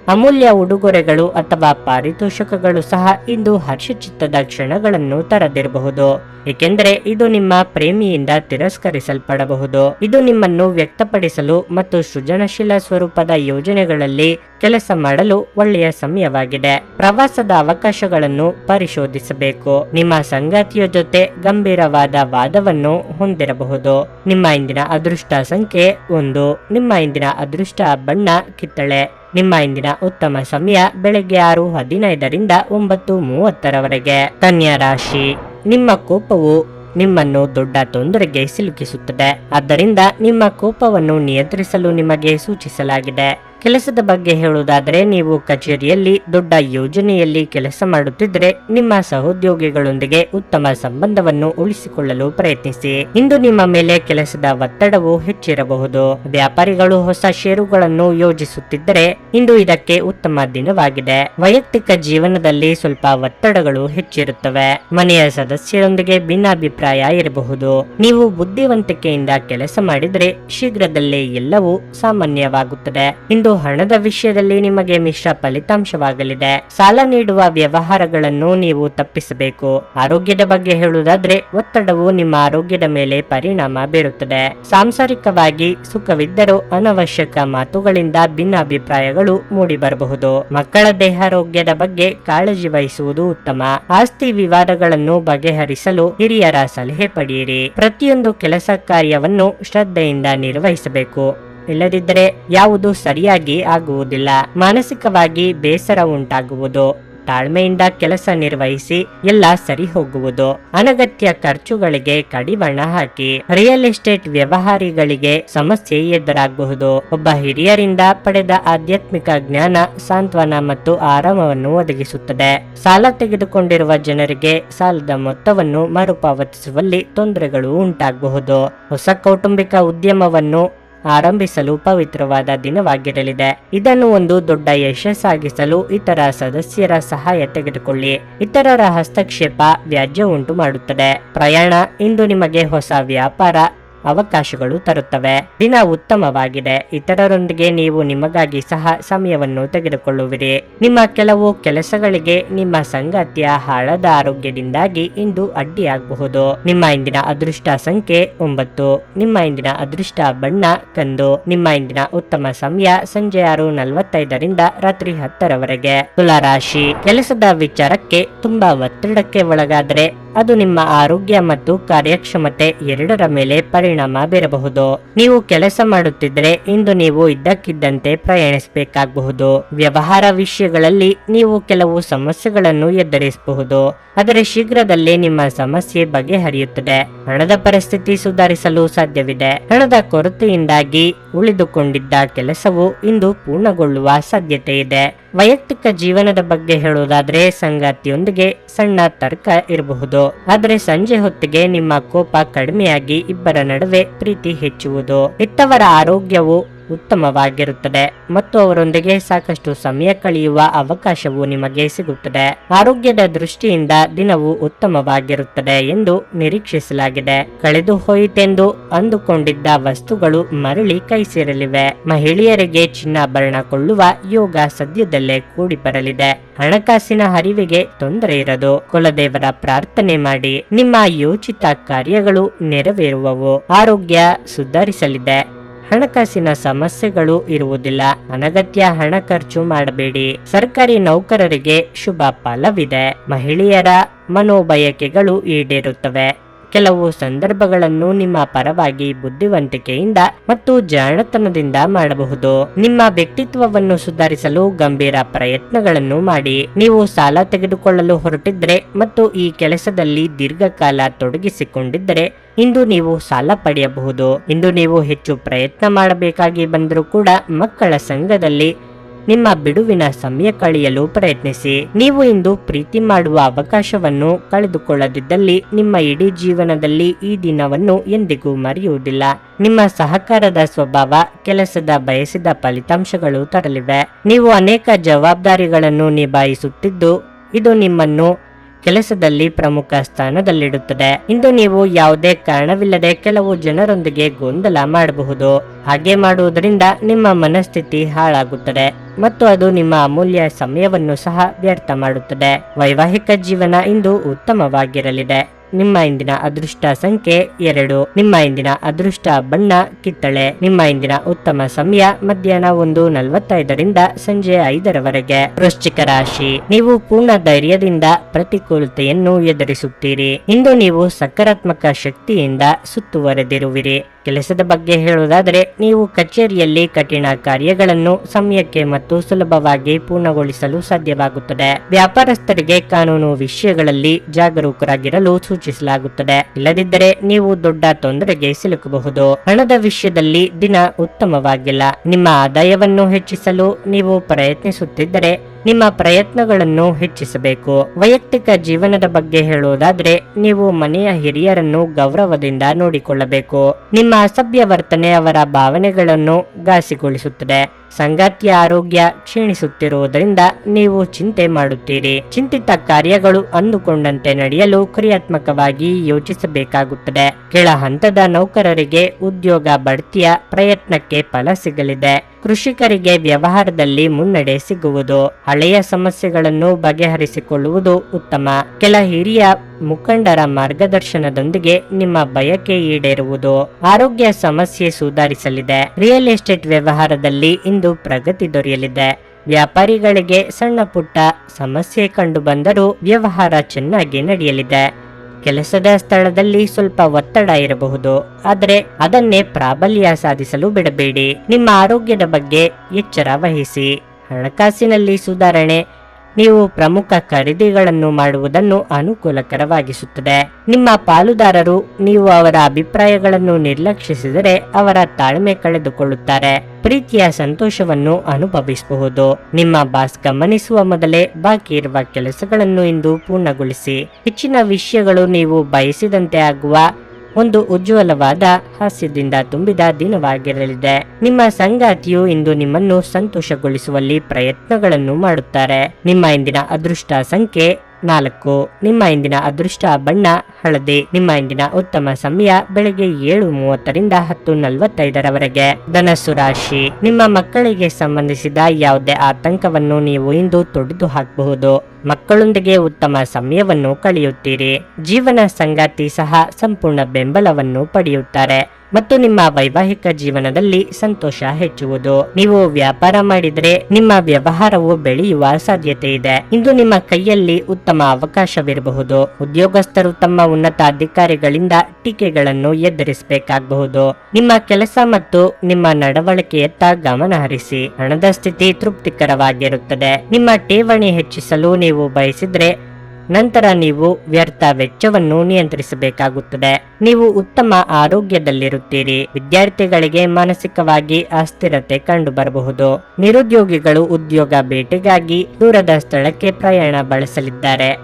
ಅಮೂಲ್ಯ ಉಡುಗೊರೆಗಳು ಅಥವಾ ಪಾರಿತೋಷಕಗಳು ಸಹ ಇಂದು ಹರ್ಷಚಿತ್ತದ ಕ್ಷಣಗಳನ್ನು ತರದಿರಬಹುದು. ಏಕೆಂದರೆ ಇದು ನಿಮ್ಮ ಪ್ರೇಮಿಯಿಂದ ತಿರಸ್ಕರಿಸಲ್ಪಡಬಹುದು. ಇದು ನಿಮ್ಮನ್ನು ವ್ಯಕ್ತಪಡಿಸಲು ಮತ್ತು ಸೃಜನಶೀಲ ಸ್ವರೂಪದ ಯೋಜನೆಗಳಲ್ಲಿ ಕೆಲಸ ಮಾಡಲು ಒಳ್ಳೆಯ ಸಮಯವಾಗಿದೆ. ಪ್ರವಾಸದ ಅವಕಾಶಗಳನ್ನು ಪರಿಶೋಧಿಸಬೇಕು. ನಿಮ್ಮ ಸಂಗಾತಿಯ ಜೊತೆ ಗಂಭೀರವಾದ ವಾದವನ್ನು ಹೊಂದಿರಬಹುದು. ನಿಮ್ಮ ಇಂದಿನ ಅದೃಷ್ಟ ಸಂಖ್ಯೆ ಒಂದು. ನಿಮ್ಮ ಇಂದಿನ ಅದೃಷ್ಟ ಬಣ್ಣ ಕಿತ್ತಳೆ. ನಿಮ್ಮ ಇಂದಿನ ಉತ್ತಮ ಸಮಯ ಬೆಳಗ್ಗೆ ಆರು ಹದಿನೈದರಿಂದ ಒಂಬತ್ತು ಮೂವತ್ತರವರೆಗೆ. ಕನ್ಯಾ ರಾಶಿ. ನಿಮ್ಮ ಕೋಪವು ನಿಮ್ಮನ್ನು ದೊಡ್ಡ ತೊಂದರೆಗೆ ಸಿಲುಕಿಸುತ್ತದೆ. ಆದ್ದರಿಂದ ನಿಮ್ಮ ಕೋಪವನ್ನು ನಿಯಂತ್ರಿಸಲು ನಿಮಗೆ ಸೂಚಿಸಲಾಗಿದೆ. ಕೆಲಸದ ಬಗ್ಗೆ ಹೇಳುವುದಾದರೆ ನೀವು ಕಚೇರಿಯಲ್ಲಿ ದೊಡ್ಡ ಯೋಜನೆಯಲ್ಲಿ ಕೆಲಸ ಮಾಡುತ್ತಿದ್ದರೆ ನಿಮ್ಮ ಸಹೋದ್ಯೋಗಿಗಳೊಂದಿಗೆ ಉತ್ತಮ ಸಂಬಂಧವನ್ನು ಉಳಿಸಿಕೊಳ್ಳಲು ಪ್ರಯತ್ನಿಸಿ. ಇಂದು ನಿಮ್ಮ ಮೇಲೆ ಕೆಲಸದ ಒತ್ತಡವು ಹೆಚ್ಚಿರಬಹುದು. ವ್ಯಾಪಾರಿಗಳು ಹೊಸ ಷೇರುಗಳನ್ನು ಯೋಜಿಸುತ್ತಿದ್ದರೆ ಇಂದು ಇದಕ್ಕೆ ಉತ್ತಮ ದಿನವಾಗಿದೆ. ವೈಯಕ್ತಿಕ ಜೀವನದಲ್ಲಿ ಸ್ವಲ್ಪ ಒತ್ತಡಗಳು ಹೆಚ್ಚಿರುತ್ತವೆ. ಮನೆಯ ಸದಸ್ಯರೊಂದಿಗೆ ಭಿನ್ನಾಭಿಪ್ರಾಯ ಇರಬಹುದು. ನೀವು ಬುದ್ಧಿವಂತಿಕೆಯಿಂದ ಕೆಲಸ ಮಾಡಿದರೆ ಶೀಘ್ರದಲ್ಲೇ ಎಲ್ಲವೂ ಸಾಮಾನ್ಯವಾಗುತ್ತದೆ. ಇಂದು ಹಣದ ವಿಷಯದಲ್ಲಿ ನಿಮಗೆ ಮಿಶ್ರ ಫಲಿತಾಂಶವಾಗಲಿದೆ. ಸಾಲ ನೀಡುವ ವ್ಯವಹಾರಗಳನ್ನು ನೀವು ತಪ್ಪಿಸಬೇಕು. ಆರೋಗ್ಯದ ಬಗ್ಗೆ ಹೇಳುವುದಾದ್ರೆ ಒತ್ತಡವು ನಿಮ್ಮ ಆರೋಗ್ಯದ ಮೇಲೆ ಪರಿಣಾಮ ಬೀರುತ್ತದೆ. ಸಾಂಸಾರಿಕವಾಗಿ ಸುಖವಿದ್ದರೂ ಅನವಶ್ಯಕ ಮಾತುಗಳಿಂದ ಭಿನ್ನಾಭಿಪ್ರಾಯಗಳು ಮೂಡಿಬರಬಹುದು. ಮಕ್ಕಳ ದೇಹಾರೋಗ್ಯದ ಬಗ್ಗೆ ಕಾಳಜಿ ವಹಿಸುವುದು ಉತ್ತಮ. ಆಸ್ತಿ ವಿವಾದಗಳನ್ನು ಬಗೆಹರಿಸಲು ಹಿರಿಯರ ಸಲಹೆ ಪಡೆಯಿರಿ. ಪ್ರತಿಯೊಂದು ಕೆಲಸ ಕಾರ್ಯವನ್ನು ಶ್ರದ್ಧೆಯಿಂದ ನಿರ್ವಹಿಸಬೇಕು. ಇಲ್ಲದಿದ್ದರೆ ಯಾವುದು ಸರಿಯಾಗಿ ಆಗುವುದಿಲ್ಲ. ಮಾನಸಿಕವಾಗಿ ಬೇಸರ ಉಂಟಾಗುವುದು. ತಾಳ್ಮೆಯಿಂದ ಕೆಲಸ ನಿರ್ವಹಿಸಿ ಎಲ್ಲ ಸರಿ ಹೋಗುವುದು ಅನಗತ್ಯ ಖರ್ಚುಗಳಿಗೆ ಕಡಿವಾಣ ಹಾಕಿ ರಿಯಲ್ ಎಸ್ಟೇಟ್ ವ್ಯವಹಾರಿಗಳಿಗೆ ಸಮಸ್ಯೆ ಎದುರಾಗಬಹುದು ಒಬ್ಬ ಹಿರಿಯರಿಂದ ಪಡೆದ ಆಧ್ಯಾತ್ಮಿಕ ಜ್ಞಾನ ಸಾಂತ್ವನ ಮತ್ತು ಆರಾಮವನ್ನು ಒದಗಿಸುತ್ತದೆ. ಸಾಲ ತೆಗೆದುಕೊಂಡಿರುವ ಜನರಿಗೆ ಸಾಲದ ಮೊತ್ತವನ್ನು ಮರುಪಾವತಿಸುವಲ್ಲಿ ತೊಂದರೆಗಳು ಉಂಟಾಗಬಹುದು ಹೊಸ ಕೌಟುಂಬಿಕ ಉದ್ಯಮವನ್ನು ಆರಂಭಿಸಲು ಪವಿತ್ರವಾದ ದಿನವಾಗಿರಲಿದೆ. ಇದನ್ನು ಒಂದು ದೊಡ್ಡ ಯಶಸ್ಸಾಗಿಸಲು ಇತರ ಸದಸ್ಯರ ಸಹಾಯ ತೆಗೆದುಕೊಳ್ಳಿ. ಇತರರ ಹಸ್ತಕ್ಷೇಪ ವ್ಯಾಜ್ಯ ಉಂಟು ಮಾಡುತ್ತದೆ ಪ್ರಯಾಣ, ಇಂದು ನಿಮಗೆ ಹೊಸ ವ್ಯಾಪಾರ ಅವಕಾಶಗಳು ತರುತ್ತವೆ. ದಿನ ಉತ್ತಮವಾಗಿದೆ. ಇತರರೊಂದಿಗೆ ನೀವು ನಿಮಗಾಗಿ ಸಹ ಸಮಯವನ್ನು ತೆಗೆದುಕೊಳ್ಳುವಿರಿ. ನಿಮ್ಮ ಕೆಲವು ಕೆಲಸಗಳಿಗೆ ನಿಮ್ಮ ಸಂಗಾತಿಯ ಹಾಳದ ಆರೋಗ್ಯದಿಂದಾಗಿ ಇಂದು ಅಡ್ಡಿಯಾಗಬಹುದು. ನಿಮ್ಮ ಇಂದಿನ ಅದೃಷ್ಟ ಸಂಖ್ಯೆ ಒಂಬತ್ತು. ನಿಮ್ಮ ಇಂದಿನ ಅದೃಷ್ಟ ಬಣ್ಣ ಕಂದು. ನಿಮ್ಮ ಇಂದಿನ ಉತ್ತಮ ಸಮಯ ಸಂಜೆ ಆರು ನಲವತ್ತೈದರಿಂದ ರಾತ್ರಿ ಹತ್ತರವರೆಗೆ. ತುಲಾರಾಶಿ. ಕೆಲಸದ ವಿಚಾರಕ್ಕೆ ತುಂಬಾ ಒತ್ತಡಕ್ಕೆ ಒಳಗಾದರೆ ಅದು ನಿಮ್ಮ ಆರೋಗ್ಯ ಮತ್ತು ಕಾರ್ಯಕ್ಷಮತೆ ಎರಡರ ಮೇಲೆ ಪರಿಣಾಮ ಬೀರಬಹುದು. ನೀವು ಕೆಲಸ ಮಾಡುತ್ತಿದ್ದರೆ ಇಂದು ನೀವು ಇದ್ದಕ್ಕಿದ್ದಂತೆ ಪ್ರಯಾಣಿಸಬೇಕಾಗಬಹುದು. ವ್ಯವಹಾರ ವಿಷಯಗಳಲ್ಲಿ ನೀವು ಕೆಲವು ಸಮಸ್ಯೆಗಳನ್ನು ಎದುರಿಸಬಹುದು. ಆದರೆ ಶೀಘ್ರದಲ್ಲೇ ನಿಮ್ಮ ಸಮಸ್ಯೆ ಬಗೆಹರಿಯುತ್ತದೆ. ಹಣದ ಪರಿಸ್ಥಿತಿ ಸುಧಾರಿಸಲು ಸಾಧ್ಯವಿದೆ. ಹಣದ ಕೊರತೆಯಿಂದಾಗಿ ಉಳಿದುಕೊಂಡಿದ್ದ ಕೆಲಸವು ಇಂದು ಪೂರ್ಣಗೊಳ್ಳುವ ಸಾಧ್ಯತೆ ಇದೆ. ವೈಯಕ್ತಿಕ ಜೀವನದ ಬಗ್ಗೆ ಹೇಳುವುದಾದ್ರೆ ಸಂಗಾತಿಯೊಂದಿಗೆ ಸಣ್ಣ ತರ್ಕ ಇರಬಹುದು. ಆದರೆ ಸಂಜೆ ಹೊತ್ತಿಗೆ ನಿಮ್ಮ ಕೋಪ ಕಡಿಮೆಯಾಗಿ ಇಬ್ಬರ ನಡುವೆ ಪ್ರೀತಿ ಹೆಚ್ಚುವುದು. ಇತ್ತವರ ಆರೋಗ್ಯವು ಉತ್ತಮವಾಗಿರುತ್ತದೆ ಮತ್ತು ಅವರೊಂದಿಗೆ ಸಾಕಷ್ಟು ಸಮಯ ಕಳೆಯುವ ಅವಕಾಶವು ನಿಮಗೆ ಸಿಗುತ್ತದೆ. ಆರೋಗ್ಯದ ದೃಷ್ಟಿಯಿಂದ ದಿನವು ಉತ್ತಮವಾಗಿರುತ್ತದೆ ಎಂದು ನಿರೀಕ್ಷಿಸಲಾಗಿದೆ. ಕಳೆದು ಹೋಯಿತೆಂದು ಅಂದುಕೊಂಡಿದ್ದ ವಸ್ತುಗಳು ಮರಳಿ ಕೈ ಸೇರಲಿವೆ. ಮಹಿಳೆಯರಿಗೆ ಚಿನ್ನಾಭರಣ ಕೊಳ್ಳುವ ಯೋಗ ಸದ್ಯದಲ್ಲೇ ಕೂಡಿ ಬರಲಿದೆ ಹಣಕಾಸಿನ ಹರಿವಿಗೆ ತೊಂದರೆ ಇರದು. ಕುಲದೇವರ ಪ್ರಾರ್ಥನೆ ಮಾಡಿ. ನಿಮ್ಮ ಯೋಚಿತ ಕಾರ್ಯಗಳು ನೆರವೇರುವವು. ಆರೋಗ್ಯ ಸುಧಾರಿಸಲಿದೆ. ಹಣಕಾಸಿನ ಸಮಸ್ಯೆಗಳು ಇರುವುದಿಲ್ಲ. ಅನಗತ್ಯ ಹಣ ಖರ್ಚು ಮಾಡಬೇಡಿ. ಸರ್ಕಾರಿ ನೌಕರರಿಗೆ ಶುಭ ಫಲವಿದೆ. ಮಹಿಳೆಯರ ಮನೋಬಯಕೆಗಳು ಈಡೇರುತ್ತವೆ. ಕೆಲವು ಸಂದರ್ಭಗಳನ್ನು ನಿಮ್ಮ ಪರವಾಗಿ ಬುದ್ಧಿವಂತಿಕೆಯಿಂದ ಮತ್ತು ಜಾಣತನದಿಂದ ಮಾಡಬಹುದು. ನಿಮ್ಮ ವ್ಯಕ್ತಿತ್ವವನ್ನು ಸುಧಾರಿಸಲು ಗಂಭೀರ ಪ್ರಯತ್ನಗಳನ್ನು ಮಾಡಿ. ನೀವು ಸಾಲ ತೆಗೆದುಕೊಳ್ಳಲು ಹೊರಟಿದ್ರೆ ಮತ್ತು ಈ ಕೆಲಸದಲ್ಲಿ ದೀರ್ಘಕಾಲ ತೊಡಗಿಸಿಕೊಂಡಿದ್ದರೆ ಇಂದು ನೀವು ಸಾಲ ಪಡೆಯಬಹುದು. ಇಂದು ನೀವು ಹೆಚ್ಚು ಪ್ರಯತ್ನ ಮಾಡಬೇಕಾಗಿ ಬಂದರೂ ಕೂಡ ಮಕ್ಕಳ ಸಂಘದಲ್ಲಿ ನಿಮ್ಮ ಬಿಡುವಿನ ಸಮಯ ಕಳೆಯಲು ಪ್ರಯತ್ನಿಸಿ. ನೀವು ಇಂದು ಪ್ರೀತಿ ಮಾಡುವ ಅವಕಾಶವನ್ನು ಕಳೆದುಕೊಳ್ಳದಿದ್ದಲ್ಲಿ ನಿಮ್ಮ ಇಡೀ ಜೀವನದಲ್ಲಿ ಈ ದಿನವನ್ನು ಎಂದಿಗೂ ಮರೆಯುವುದಿಲ್ಲ. ನಿಮ್ಮ ಸಹಕಾರದ ಸ್ವಭಾವ, ಕೆಲಸದ ಬಯಸಿದ ಫಲಿತಾಂಶಗಳು ತರಲಿವೆ. ನೀವು ಅನೇಕ ಜವಾಬ್ದಾರಿಗಳನ್ನು ನಿಭಾಯಿಸುತ್ತಿದ್ದು, ಇದು ನಿಮ್ಮನ್ನು ಕೆಲಸದಲ್ಲಿ ಪ್ರಮುಖ ಸ್ಥಾನದಲ್ಲಿಡುತ್ತದೆ. ಇಂದು ನೀವು ಯಾವುದೇ ಕಾರಣವಿಲ್ಲದೆ ಕೆಲವು ಜನರೊಂದಿಗೆ ಗೊಂದಲ ಮಾಡಬಹುದು. ಹಾಗೆ ಮಾಡುವುದರಿಂದ ನಿಮ್ಮ ಮನಸ್ಥಿತಿ ಹಾಳಾಗುತ್ತದೆ ಮತ್ತು ಅದು ನಿಮ್ಮ ಅಮೂಲ್ಯ ಸಮಯವನ್ನು ಸಹ ವ್ಯರ್ಥ ಮಾಡುತ್ತದೆ. ವೈವಾಹಿಕ ಜೀವನ ಇಂದು ಉತ್ತಮವಾಗಿರಲಿದೆ. ನಿಮ್ಮ ಇಂದಿನ ಅದೃಷ್ಟ ಸಂಖ್ಯೆ ಎರಡು. ನಿಮ್ಮ ಇಂದಿನ ಅದೃಷ್ಟ ಬಣ್ಣ ಕಿತ್ತಳೆ. ನಿಮ್ಮ ಇಂದಿನ ಉತ್ತಮ ಸಮಯ ಮಧ್ಯಾಹ್ನ ಒಂದು ನಲವತ್ತೈದರಿಂದ ಸಂಜೆ ಐದರವರೆಗೆ. ವೃಶ್ಚಿಕ ರಾಶಿ. ನೀವು ಪೂರ್ಣ ಧೈರ್ಯದಿಂದ ಪ್ರತಿಕೂಲತೆಯನ್ನು ಎದುರಿಸುತ್ತೀರಿ. ಇಂದು ನೀವು ಸಕಾರಾತ್ಮಕ ಶಕ್ತಿಯಿಂದ ಸುತ್ತುವರೆದಿರುವಿರಿ. ಕೆಲಸದ ಬಗ್ಗೆ ಹೇಳುವುದಾದರೆ, ನೀವು ಕಚೇರಿಯಲ್ಲಿ ಕಠಿಣ ಕಾರ್ಯಗಳನ್ನು ಸಮಯಕ್ಕೆ ಮತ್ತು ಸುಲಭವಾಗಿ ಪೂರ್ಣಗೊಳಿಸಲು ಸಾಧ್ಯವಾಗುತ್ತದೆ. ವ್ಯಾಪಾರಸ್ಥರಿಗೆ ಕಾನೂನು ವಿಷಯಗಳಲ್ಲಿ ಜಾಗರೂಕರಾಗಿರಲು ಸೂಚಿಸಲಾಗುತ್ತದೆ. ಇಲ್ಲದಿದ್ದರೆ ನೀವು ದೊಡ್ಡ ತೊಂದರೆಗೆ ಸಿಲುಕಬಹುದು. ಹಣದ ವಿಷಯದಲ್ಲಿ ದಿನ ಉತ್ತಮವಾಗಿಲ್ಲ. ನಿಮ್ಮ ಆದಾಯವನ್ನು ಹೆಚ್ಚಿಸಲು ನೀವು ಪ್ರಯತ್ನಿಸುತ್ತಿದ್ದರೆ ನಿಮ್ಮ ಪ್ರಯತ್ನಗಳನ್ನು ಹೆಚ್ಚಿಸಬೇಕು. ವೈಯಕ್ತಿಕ ಜೀವನದ ಬಗ್ಗೆ ಹೇಳುವುದಾದ್ರೆ, ನೀವು ಮನೆಯ ಹಿರಿಯರನ್ನು ಗೌರವದಿಂದ ನೋಡಿಕೊಳ್ಳಬೇಕು. ನಿಮ್ಮ ಅಸಭ್ಯ ವರ್ತನೆ ಅವರ ಭಾವನೆಗಳನ್ನು ಘಾಸಿಗೊಳಿಸುತ್ತದೆ. ಸಂಗಾತಿಯ ಆರೋಗ್ಯ ಕ್ಷೀಣಿಸುತ್ತಿರುವುದರಿಂದ ನೀವು ಚಿಂತೆ ಮಾಡುತ್ತೀರಿ. ಚಿಂತಿತ ಕಾರ್ಯಗಳು ಅಂದುಕೊಂಡಂತೆ ನಡೆಯಲು ಕ್ರಿಯಾತ್ಮಕವಾಗಿ ಯೋಚಿಸಬೇಕಾಗುತ್ತದೆ. ಕೆಳ ಹಂತದ ನೌಕರರಿಗೆ ಉದ್ಯೋಗ ಬಡ್ತಿಯ ಪ್ರಯತ್ನಕ್ಕೆ ಫಲ ಸಿಗಲಿದೆ. ಕೃಷಿಕರಿಗೆ ವ್ಯವಹಾರದಲ್ಲಿ ಮುನ್ನಡೆ ಸಿಗುವುದು, ಹಳೆಯ ಸಮಸ್ಯೆಗಳನ್ನು ಬಗೆಹರಿಸಿಕೊಳ್ಳುವುದು ಉತ್ತಮ. ಕೆಲ ಹಿರಿಯ ಮುಖಂಡರ ಮಾರ್ಗದರ್ಶನದೊಂದಿಗೆ ನಿಮ್ಮ ಬಯಕೆ ಈಡೇರುವುದು, ಆರೋಗ್ಯ ಸಮಸ್ಯೆ ಸುಧಾರಿಸಲಿದೆ. ರಿಯಲ್ ಎಸ್ಟೇಟ್ ವ್ಯವಹಾರದಲ್ಲಿ ಇಂದು ಪ್ರಗತಿ ದೊರೆಯಲಿದೆ. ವ್ಯಾಪಾರಿಗಳಿಗೆ ಸಣ್ಣ ಪುಟ್ಟ ಸಮಸ್ಯೆ ಕಂಡು ಬಂದರೂ ವ್ಯವಹಾರ ಚೆನ್ನಾಗಿ ನಡೆಯಲಿದೆ. ಕೆಲಸದ ಸ್ಥಳದಲ್ಲಿ ಸ್ವಲ್ಪ ಒತ್ತಡ ಇರಬಹುದು, ಆದರೆ ಅದನ್ನೇ ಪ್ರಾಬಲ್ಯ ಸಾಧಿಸಲು ಬಿಡಬೇಡಿ. ನಿಮ್ಮ ಆರೋಗ್ಯದ ಬಗ್ಗೆ ಎಚ್ಚರ ವಹಿಸಿ. ಹಣಕಾಸಿನಲ್ಲಿ ಸುಧಾರಣೆ ನೀವು ಪ್ರಮುಖ ಖರೀದಿಗಳನ್ನು ಮಾಡುವುದನ್ನು ಅನುಕೂಲಕರವಾಗಿಸುತ್ತದೆ. ನಿಮ್ಮ ಪಾಲುದಾರರು ನೀವು ಅವರ ಅಭಿಪ್ರಾಯಗಳನ್ನು ನಿರ್ಲಕ್ಷಿಸಿದರೆ ಅವರ ತಾಳ್ಮೆ ಕಳೆದುಕೊಳ್ಳುತ್ತಾರೆ. ಪ್ರೀತಿಯ ಸಂತೋಷವನ್ನು ಅನುಭವಿಸಬಹುದು. ನಿಮ್ಮ ಬಾಸ್ ಗಮನಿಸುವ ಮೊದಲೇ ಬಾಕಿ ಇರುವ ಕೆಲಸಗಳನ್ನು ಇಂದು ಪೂರ್ಣಗೊಳಿಸಿ. ಹೆಚ್ಚಿನ ವಿಷಯಗಳು ನೀವು ಬಯಸಿದಂತೆ ಆಗುವ ಒಂದು ಉಜ್ವಲವಾದ ಹಾಸ್ಯದಿಂದ ತುಂಬಿದ ದಿನವಾಗಿರಲಿದೆ. ನಿಮ್ಮ ಸಂಗಾತಿಯು ಇಂದು ನಿಮ್ಮನ್ನು ಸಂತೋಷಗೊಳಿಸುವಲ್ಲಿ ಪ್ರಯತ್ನಗಳನ್ನು ಮಾಡುತ್ತಾರೆ. ನಿಮ್ಮ ಇಂದಿನ ಅದೃಷ್ಟ ಸಂಖ್ಯೆ ನಾಲ್ಕು. ನಿಮ್ಮ ಇಂದಿನ ಅದೃಷ್ಟ ಬಣ್ಣ, ಹಳದಿ. ನಿಮ್ಮ ಇಂದಿನ ಉತ್ತಮ ಸಮಯ ಬೆಳಗ್ಗೆ ಏಳು ಮೂವತ್ತರಿಂದ ಹತ್ತು ನಲವತ್ತೈದರವರೆಗೆ. ಧನಸ್ಸು ರಾಶಿ. ನಿಮ್ಮ ಮಕ್ಕಳಿಗೆ ಸಂಬಂಧಿಸಿದ ಯಾವುದೇ ಆತಂಕವನ್ನು ನೀವು ಇಂದು ತೊಡೆದು ಹಾಕಬಹುದು. ಮಕ್ಕಳೊಂದಿಗೆ ಉತ್ತಮ ಸಮಯವನ್ನು ಕಳೆಯುತ್ತೀರಿ. ಜೀವನ ಸಂಗಾತಿ ಸಹ ಸಂಪೂರ್ಣ ಬೆಂಬಲವನ್ನು ಪಡೆಯುತ್ತಾರೆ. ಮತ್ತು ನಿಮ್ಮ ವೈವಾಹಿಕ ಜೀವನದಲ್ಲಿ ಸಂತೋಷ ಹೆಚ್ಚುವುದು. ನೀವು ವ್ಯಾಪಾರ ಮಾಡಿದರೆ ನಿಮ್ಮ ವ್ಯವಹಾರವು ಬೆಳೆಯುವ ಸಾಧ್ಯತೆ ಇದೆ. ಇಂದು ನಿಮ್ಮ ಕೈಯಲ್ಲಿ ಉತ್ತಮ ಅವಕಾಶವಿರಬಹುದು. ಉದ್ಯೋಗಸ್ಥರು ತಮ್ಮ ಉನ್ನತ ಅಧಿಕಾರಿಗಳಿಂದ ಟೀಕೆಗಳನ್ನು ಎದುರಿಸಬೇಕಾಗಬಹುದು. ನಿಮ್ಮ ಕೆಲಸ ಮತ್ತು ನಿಮ್ಮ ನಡವಳಿಕೆಯತ್ತ ಗಮನ ಹರಿಸಿ. ಹಣದ ಸ್ಥಿತಿ ತೃಪ್ತಿಕರವಾಗಿರುತ್ತದೆ. ನಿಮ್ಮ ಠೇವಣಿ ಹೆಚ್ಚಿಸಲು ನೀವು ಬಯಸಿದ್ರೆ ನಂತರ ನೀವು ವ್ಯರ್ಥ ವೆಚ್ಚವನ್ನು ನಿಯಂತ್ರಿಸಬೇಕಾಗುತ್ತದೆ. ನೀವು ಉತ್ತಮ ಆರೋಗ್ಯದಲ್ಲಿರುತ್ತೀರಿ. ವಿದ್ಯಾರ್ಥಿಗಳಿಗೆ ಮಾನಸಿಕವಾಗಿ ಅಸ್ಥಿರತೆ ಕಂಡುಬರಬಹುದು. ನಿರುದ್ಯೋಗಿಗಳು ಉದ್ಯೋಗ ಭೇಟಿಗಾಗಿ ದೂರದ ಸ್ಥಳಕ್ಕೆ ಪ್ರಯಾಣ ಬಳಸಲಿದ್ದಾರೆ.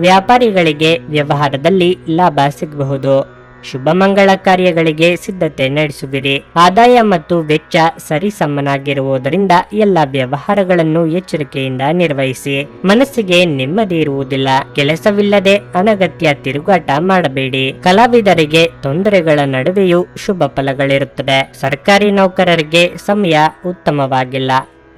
ವ್ಯಾಪಾರಿಗಳಿಗೆ ವ್ಯವಹಾರದಲ್ಲಿ ಲಾಭ ಸಿಗಬಹುದು. ಶುಭ ಮಂಗಳ ಕಾರ್ಯಗಳಿಗೆ ಸಿದ್ಧತೆ ನಡೆಸುವಿರಿ. ಆದಾಯ ಮತ್ತು ವೆಚ್ಚ ಸರಿಸಮನಾಗಿರುವುದರಿಂದ ಎಲ್ಲ ವ್ಯವಹಾರಗಳನ್ನು ಎಚ್ಚರಿಕೆಯಿಂದ ನಿರ್ವಹಿಸಿ. ಮನಸ್ಸಿಗೆ ನೆಮ್ಮದಿ ಇರುವುದಿಲ್ಲ. ಕೆಲಸವಿಲ್ಲದೆ ಅನಗತ್ಯ ತಿರುಗಾಟ ಮಾಡಬೇಡಿ. ಕಲಾವಿದರಿಗೆ ತೊಂದರೆಗಳ ನಡುವೆಯೂ ಶುಭ ಫಲಗಳಿರುತ್ತದೆ ಸರ್ಕಾರಿ ನೌಕರರಿಗೆ ಸಮಯ ಉತ್ತಮವಾಗಿಲ್ಲ.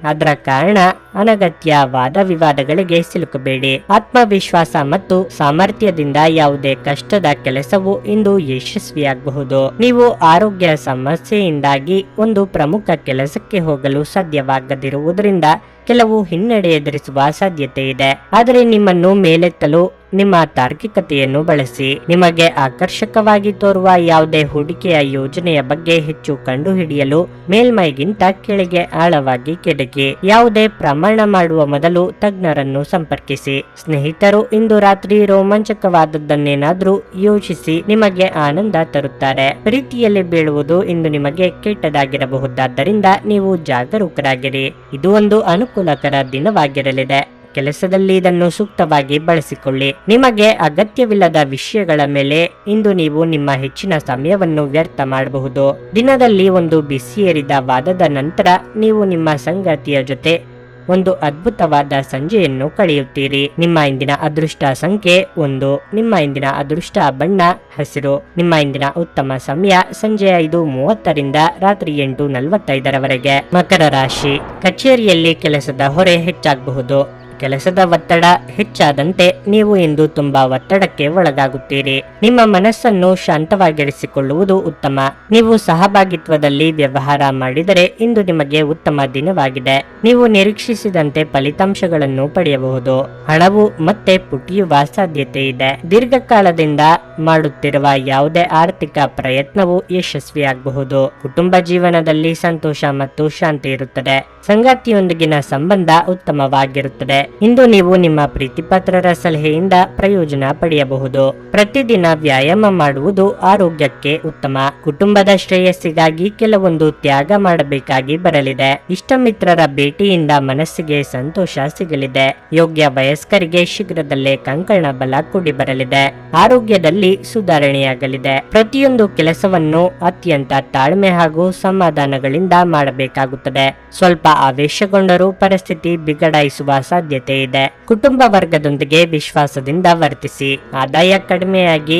ಅದರ ಕಾರಣ ಅನಗತ್ಯ ವಾದ ವಿವಾದಗಳಿಗೆ ಸಿಲುಕಬೇಡಿ. ಆತ್ಮವಿಶ್ವಾಸ ಮತ್ತು ಸಾಮರ್ಥ್ಯದಿಂದ ಯಾವುದೇ ಕಷ್ಟದ ಕೆಲಸವು ಇಂದು ಯಶಸ್ವಿಯಾಗಬಹುದು. ನೀವು ಆರೋಗ್ಯ ಸಮಸ್ಯೆಯಿಂದಾಗಿ ಒಂದು ಪ್ರಮುಖ ಕೆಲಸಕ್ಕೆ ಹೋಗಲು ಸಾಧ್ಯವಾಗದಿರುವುದರಿಂದ ಕೆಲವು ಹಿನ್ನಡೆ ಎದುರಿಸುವ ಸಾಧ್ಯತೆ ಇದೆ ಆದರೆ ನಿಮ್ಮನ್ನು ಮೇಲೆತ್ತಲು ನಿಮ್ಮ ತಾರ್ಕಿಕತೆಯನ್ನು ಬಳಸಿ ನಿಮಗೆ ಆಕರ್ಷಕವಾಗಿ ತೋರುವ ಯಾವುದೇ ಹೂಡಿಕೆಯ ಯೋಜನೆಯ ಬಗ್ಗೆ ಹೆಚ್ಚು ಕಂಡುಹಿಡಿಯಲು ಮೇಲ್ಮೈಗಿಂತ ಕೆಳಗೆ ಆಳವಾಗಿ ಕೆಡಕಿ, ಯಾವುದೇ ಪ್ರಮಾಣ ಮಾಡುವ ಮೊದಲು ತಜ್ಞರನ್ನು ಸಂಪರ್ಕಿಸಿ. ಸ್ನೇಹಿತರು, ಇಂದು ರಾತ್ರಿ ರೋಮಾಂಚಕವಾದದ್ದನ್ನೇನಾದ್ರೂ ಯೋಚಿಸಿ ನಿಮಗೆ ಆನಂದ ತರುತ್ತಾರೆ. ಪ್ರೀತಿಯಲ್ಲಿ ಬೀಳುವುದು ಇಂದು ನಿಮಗೆ ಕೆಟ್ಟದಾಗಿರಬಹುದಾದ್ದರಿಂದ ನೀವು ಜಾಗರೂಕರಾಗಿರಿ. ಇದು ಒಂದು ಅನುಕೂಲಕರ ದಿನವಾಗಿರಲಿದೆ. ಕೆಲಸದಲ್ಲಿ ಇದನ್ನು ಸೂಕ್ತವಾಗಿ ಬಳಸಿಕೊಳ್ಳಿ. ನಿಮಗೆ ಅಗತ್ಯವಿಲ್ಲದ ವಿಷಯಗಳ ಮೇಲೆ ಇಂದು ನೀವು ನಿಮ್ಮ ಹೆಚ್ಚಿನ ಸಮಯವನ್ನು ವ್ಯರ್ಥ ಮಾಡಬಹುದು. ದಿನದಲ್ಲಿ ಒಂದು ಬಿಸಿಯೇರಿದ ವಾದದ ನಂತರ ನೀವು ನಿಮ್ಮ ಸಂಗಾತಿಯ ಜೊತೆ ಒಂದು ಅದ್ಭುತವಾದ ಸಂಜೆಯನ್ನು ಕಳೆಯುತ್ತೀರಿ. ನಿಮ್ಮ ಇಂದಿನ ಅದೃಷ್ಟ ಸಂಖ್ಯೆ ಒಂದು. ನಿಮ್ಮ ಇಂದಿನ ಅದೃಷ್ಟ ಬಣ್ಣ ಹಸಿರು. ನಿಮ್ಮ ಇಂದಿನ ಉತ್ತಮ ಸಮಯ ಸಂಜೆ ಐದು ಮೂವತ್ತರಿಂದ ರಾತ್ರಿ ಎಂಟು ನಲವತ್ತೈದರವರೆಗೆ. ಮಕರ ರಾಶಿ ಕಚೇರಿಯಲ್ಲಿ ಕೆಲಸದ ಹೊರೆ ಹೆಚ್ಚಾಗಬಹುದು. ಕೆಲಸದ ಒತ್ತಡ ಹೆಚ್ಚಾದಂತೆ ನೀವು ಇಂದು ತುಂಬಾ ಒತ್ತಡಕ್ಕೆ ಒಳಗಾಗುತ್ತೀರಿ. ನಿಮ್ಮ ಮನಸ್ಸನ್ನು ಶಾಂತವಾಗಿರಿಸಿಕೊಳ್ಳುವುದು ಉತ್ತಮ. ನೀವು ಸಹಭಾಗಿತ್ವದಲ್ಲಿ ವ್ಯವಹಾರ ಮಾಡಿದರೆ ಇಂದು ನಿಮಗೆ ಉತ್ತಮ ದಿನವಾಗಿದೆ. ನೀವು ನಿರೀಕ್ಷಿಸಿದಂತೆ ಫಲಿತಾಂಶಗಳನ್ನು ಪಡೆಯಬಹುದು. ಹಣವು ಮತ್ತೆ ಪುಟಿಯುವ ಸಾಧ್ಯತೆ ಇದೆ. ದೀರ್ಘಕಾಲದಿಂದ ಮಾಡುತ್ತಿರುವ ಯಾವುದೇ ಆರ್ಥಿಕ ಪ್ರಯತ್ನವು ಯಶಸ್ವಿಯಾಗಬಹುದು. ಕುಟುಂಬ ಜೀವನದಲ್ಲಿ ಸಂತೋಷ ಮತ್ತು ಶಾಂತಿ ಇರುತ್ತದೆ. ಸಂಗಾತಿಯೊಂದಿಗಿನ ಸಂಬಂಧ ಉತ್ತಮವಾಗಿರುತ್ತದೆ. ಇಂದು ನೀವು ನಿಮ್ಮ ಪ್ರೀತಿಪಾತ್ರರ ಸಲಹೆಯಿಂದ ಪ್ರಯೋಜನ ಪಡೆಯಬಹುದು. ಪ್ರತಿದಿನ ವ್ಯಾಯಾಮ ಮಾಡುವುದು ಆರೋಗ್ಯಕ್ಕೆ ಉತ್ತಮ. ಕುಟುಂಬದ ಶ್ರೇಯಸ್ಸಿಗಾಗಿ ಕೆಲವೊಂದು ತ್ಯಾಗ ಮಾಡಬೇಕಾಗಿ ಬರಲಿದೆ. ಇಷ್ಟ ಮಿತ್ರರ ಭೇಟಿಯಿಂದ ಮನಸ್ಸಿಗೆ ಸಂತೋಷ ಸಿಗಲಿದೆ. ಯೋಗ್ಯ ವಯಸ್ಕರಿಗೆ ಶೀಘ್ರದಲ್ಲೇ ಕಂಕಣ ಬಲ ಕೂಡಿ ಬರಲಿದೆ. ಆರೋಗ್ಯದಲ್ಲಿ ಸುಧಾರಣೆಯಾಗಲಿದೆ. ಪ್ರತಿಯೊಂದು ಕೆಲಸವನ್ನು ಅತ್ಯಂತ ತಾಳ್ಮೆ ಹಾಗೂ ಸಮಾಧಾನಗಳಿಂದ ಮಾಡಬೇಕಾಗುತ್ತದೆ. ಸ್ವಲ್ಪ ಆವೇಶಗೊಂಡರೂ ಪರಿಸ್ಥಿತಿ ಬಿಗಡಾಯಿಸುವ ಸಾಧ್ಯತೆ ಇದೆ ಕುಟುಂಬ ವರ್ಗದೊಂದಿಗೆ ವಿಶ್ವಾಸದಿಂದ ವರ್ತಿಸಿ, ಆದಾಯ ಕಡಿಮೆಯಾಗಿ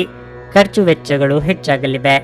ಖರ್ಚು ವೆಚ್ಚಗಳು ಹೆಚ್ಚಾಗಲಿವೆ.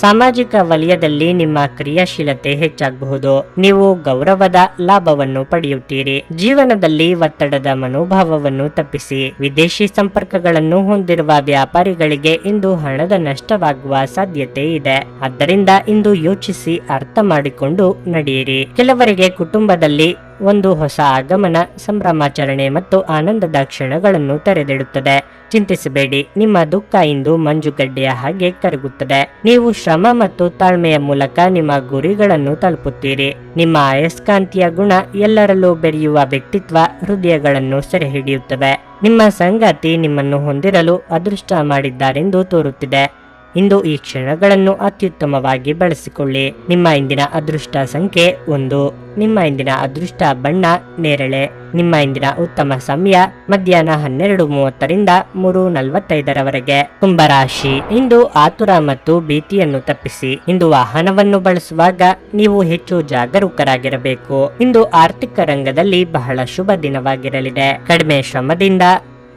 ಸಾಮಾಜಿಕ ವಲಯದಲ್ಲಿ ನಿಮ್ಮ ಕ್ರಿಯಾಶೀಲತೆ ಹೆಚ್ಚಾಗಬಹುದು. ನೀವು ಗೌರವದ ಲಾಭವನ್ನು ಪಡೆಯುತ್ತೀರಿ. ಜೀವನದಲ್ಲಿ ಒತ್ತಡದ ಮನೋಭಾವವನ್ನು ತಪ್ಪಿಸಿ, ವಿದೇಶಿ ಸಂಪರ್ಕಗಳನ್ನು ಹೊಂದಿರುವ ವ್ಯಾಪಾರಿಗಳಿಗೆ ಇಂದು ಹಣದ ನಷ್ಟವಾಗುವ ಸಾಧ್ಯತೆ ಇದೆ. ಆದ್ದರಿಂದ ಇಂದು ಯೋಚಿಸಿ ಅರ್ಥ ಮಾಡಿಕೊಂಡು ನಡೆಯಿರಿ. ಕೆಲವರಿಗೆ ಕುಟುಂಬದಲ್ಲಿ ಒಂದು ಹೊಸ ಆಗಮನ, ಸಂಭ್ರಮಾಚರಣೆ ಮತ್ತು ಆನಂದದ ಕ್ಷಣಗಳನ್ನು ತೆರೆದಿಡುತ್ತದೆ. ಚಿಂತಿಸಬೇಡಿ, ನಿಮ್ಮ ದುಃಖ ಇಂದು ಮಂಜುಗಡ್ಡೆಯ ಹಾಗೆ ಕರಗುತ್ತದೆ. ನೀವು ಶ್ರಮ ಮತ್ತು ತಾಳ್ಮೆಯ ಮೂಲಕ ನಿಮ್ಮ ಗುರಿಗಳನ್ನು ತಲುಪುತ್ತೀರಿ. ನಿಮ್ಮ ಅಯಸ್ಕಾಂತೀಯ ಗುಣ ಎಲ್ಲರಲ್ಲೂ ಬೆರೆಯುವ ವ್ಯಕ್ತಿತ್ವ ಹೃದಯಗಳನ್ನು ಸೆರೆ ಹಿಡಿಯುತ್ತವೆ ನಿಮ್ಮ ಸಂಗಾತಿ ನಿಮ್ಮನ್ನು ಹೊಂದಿರಲು ಅದೃಷ್ಟ ಮಾಡಿದ್ದಾರೆಂದು ತೋರುತ್ತಿದೆ. ಇಂದು ಈ ಕ್ಷಣಗಳನ್ನು ಅತ್ಯುತ್ತಮವಾಗಿ ಬಳಸಿಕೊಳ್ಳಿ. ನಿಮ್ಮ ಇಂದಿನ ಅದೃಷ್ಟ ಸಂಖ್ಯೆ ಒಂದು. ನಿಮ್ಮ ಇಂದಿನ ಅದೃಷ್ಟ ಬಣ್ಣ ನೇರಳೆ. ನಿಮ್ಮ ಇಂದಿನ ಉತ್ತಮ ಸಮಯ ಮಧ್ಯಾಹ್ನ ಹನ್ನೆರಡು ಮೂವತ್ತರಿಂದ ಮೂರು ನಲವತ್ತೈದರವರೆಗೆ. ಕುಂಭರಾಶಿ ಇಂದು ಆತುರ ಮತ್ತು ಭೀತಿಯನ್ನು ತಪ್ಪಿಸಿ. ಇಂದು ವಾಹನವನ್ನು ಬಳಸುವಾಗ ನೀವು ಹೆಚ್ಚು ಜಾಗರೂಕರಾಗಿರಬೇಕು. ಇಂದು ಆರ್ಥಿಕ ರಂಗದಲ್ಲಿ ಬಹಳ ಶುಭ ದಿನವಾಗಿರಲಿದೆ. ಕಡಿಮೆ ಶ್ರಮದಿಂದ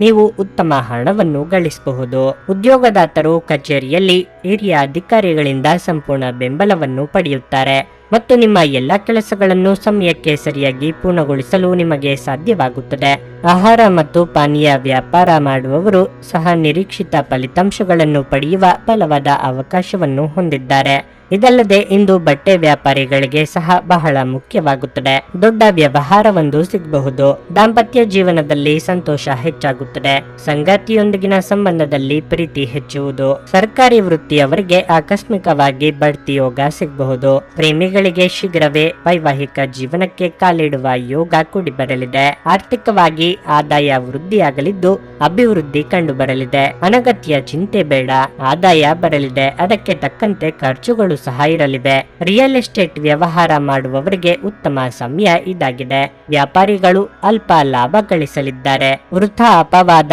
ನೀವು ಉತ್ತಮ ಹಣವನ್ನು ಗಳಿಸಬಹುದು. ಉದ್ಯೋಗದಾತರು ಕಚೇರಿಯಲ್ಲಿ ಹಿರಿಯ ಅಧಿಕಾರಿಗಳಿಂದ ಸಂಪೂರ್ಣ ಬೆಂಬಲವನ್ನು ಪಡೆಯುತ್ತಾರೆ. ಮತ್ತು ನಿಮ್ಮ ಎಲ್ಲ ಕೆಲಸಗಳನ್ನು ಸಮಯಕ್ಕೆ ಸರಿಯಾಗಿ ಪೂರ್ಣಗೊಳಿಸಲು ನಿಮಗೆ ಸಾಧ್ಯವಾಗುತ್ತದೆ. ಆಹಾರ ಮತ್ತು ಪಾನೀಯ ವ್ಯಾಪಾರ ಮಾಡುವವರು ಸಹ ನಿರೀಕ್ಷಿತ ಫಲಿತಾಂಶಗಳನ್ನು ಪಡೆಯುವ ಬಲವಾದ ಅವಕಾಶವನ್ನು ಹೊಂದಿದ್ದಾರೆ. ಇದಲ್ಲದೆ ಇಂದು ಬಟ್ಟೆ ವ್ಯಾಪಾರಿಗಳಿಗೆ ಸಹ ಬಹಳ ಮುಖ್ಯವಾಗುತ್ತದೆ. ದೊಡ್ಡ ವ್ಯವಹಾರವೊಂದು ಸಿಗಬಹುದು. ದಾಂಪತ್ಯ ಜೀವನದಲ್ಲಿ ಸಂತೋಷ ಹೆಚ್ಚಾಗುತ್ತದೆ. ಸಂಗಾತಿಯೊಂದಿಗಿನ ಸಂಬಂಧದಲ್ಲಿ ಪ್ರೀತಿ ಹೆಚ್ಚುವುದು. ಸರ್ಕಾರಿ ವೃತ್ತಿಯವರಿಗೆ ಆಕಸ್ಮಿಕವಾಗಿ ಬಡ್ತಿ ಯೋಗ ಸಿಗಬಹುದು. ಪ್ರೇಮಿಗಳಿಗೆ ಶೀಘ್ರವೇ ವೈವಾಹಿಕ ಜೀವನಕ್ಕೆ ಕಾಲಿಡುವ ಯೋಗ ಕೂಡಿ ಬರಲಿದೆ ಆರ್ಥಿಕವಾಗಿ ಆದಾಯ ವೃದ್ಧಿಯಾಗಲಿದ್ದು ಅಭಿವೃದ್ಧಿ ಕಂಡು ಬರಲಿದೆ ಅನಗತ್ಯ ಚಿಂತೆ ಬೇಡ, ಆದಾಯ ಬರಲಿದೆ. ಅದಕ್ಕೆ ತಕ್ಕಂತೆ ಖರ್ಚುಗಳು ಸಹ ಇರಲಿವೆ. ರಿಯಲ್ ಎಸ್ಟೇಟ್ ವ್ಯವಹಾರ ಮಾಡುವವರಿಗೆ ಉತ್ತಮ ಸಮಯ ಇದಾಗಿದೆ. ವ್ಯಾಪಾರಿಗಳು ಅಲ್ಪ ಲಾಭ ಗಳಿಸಲಿದ್ದಾರೆ. ವೃಥಾ ಅಪವಾದ,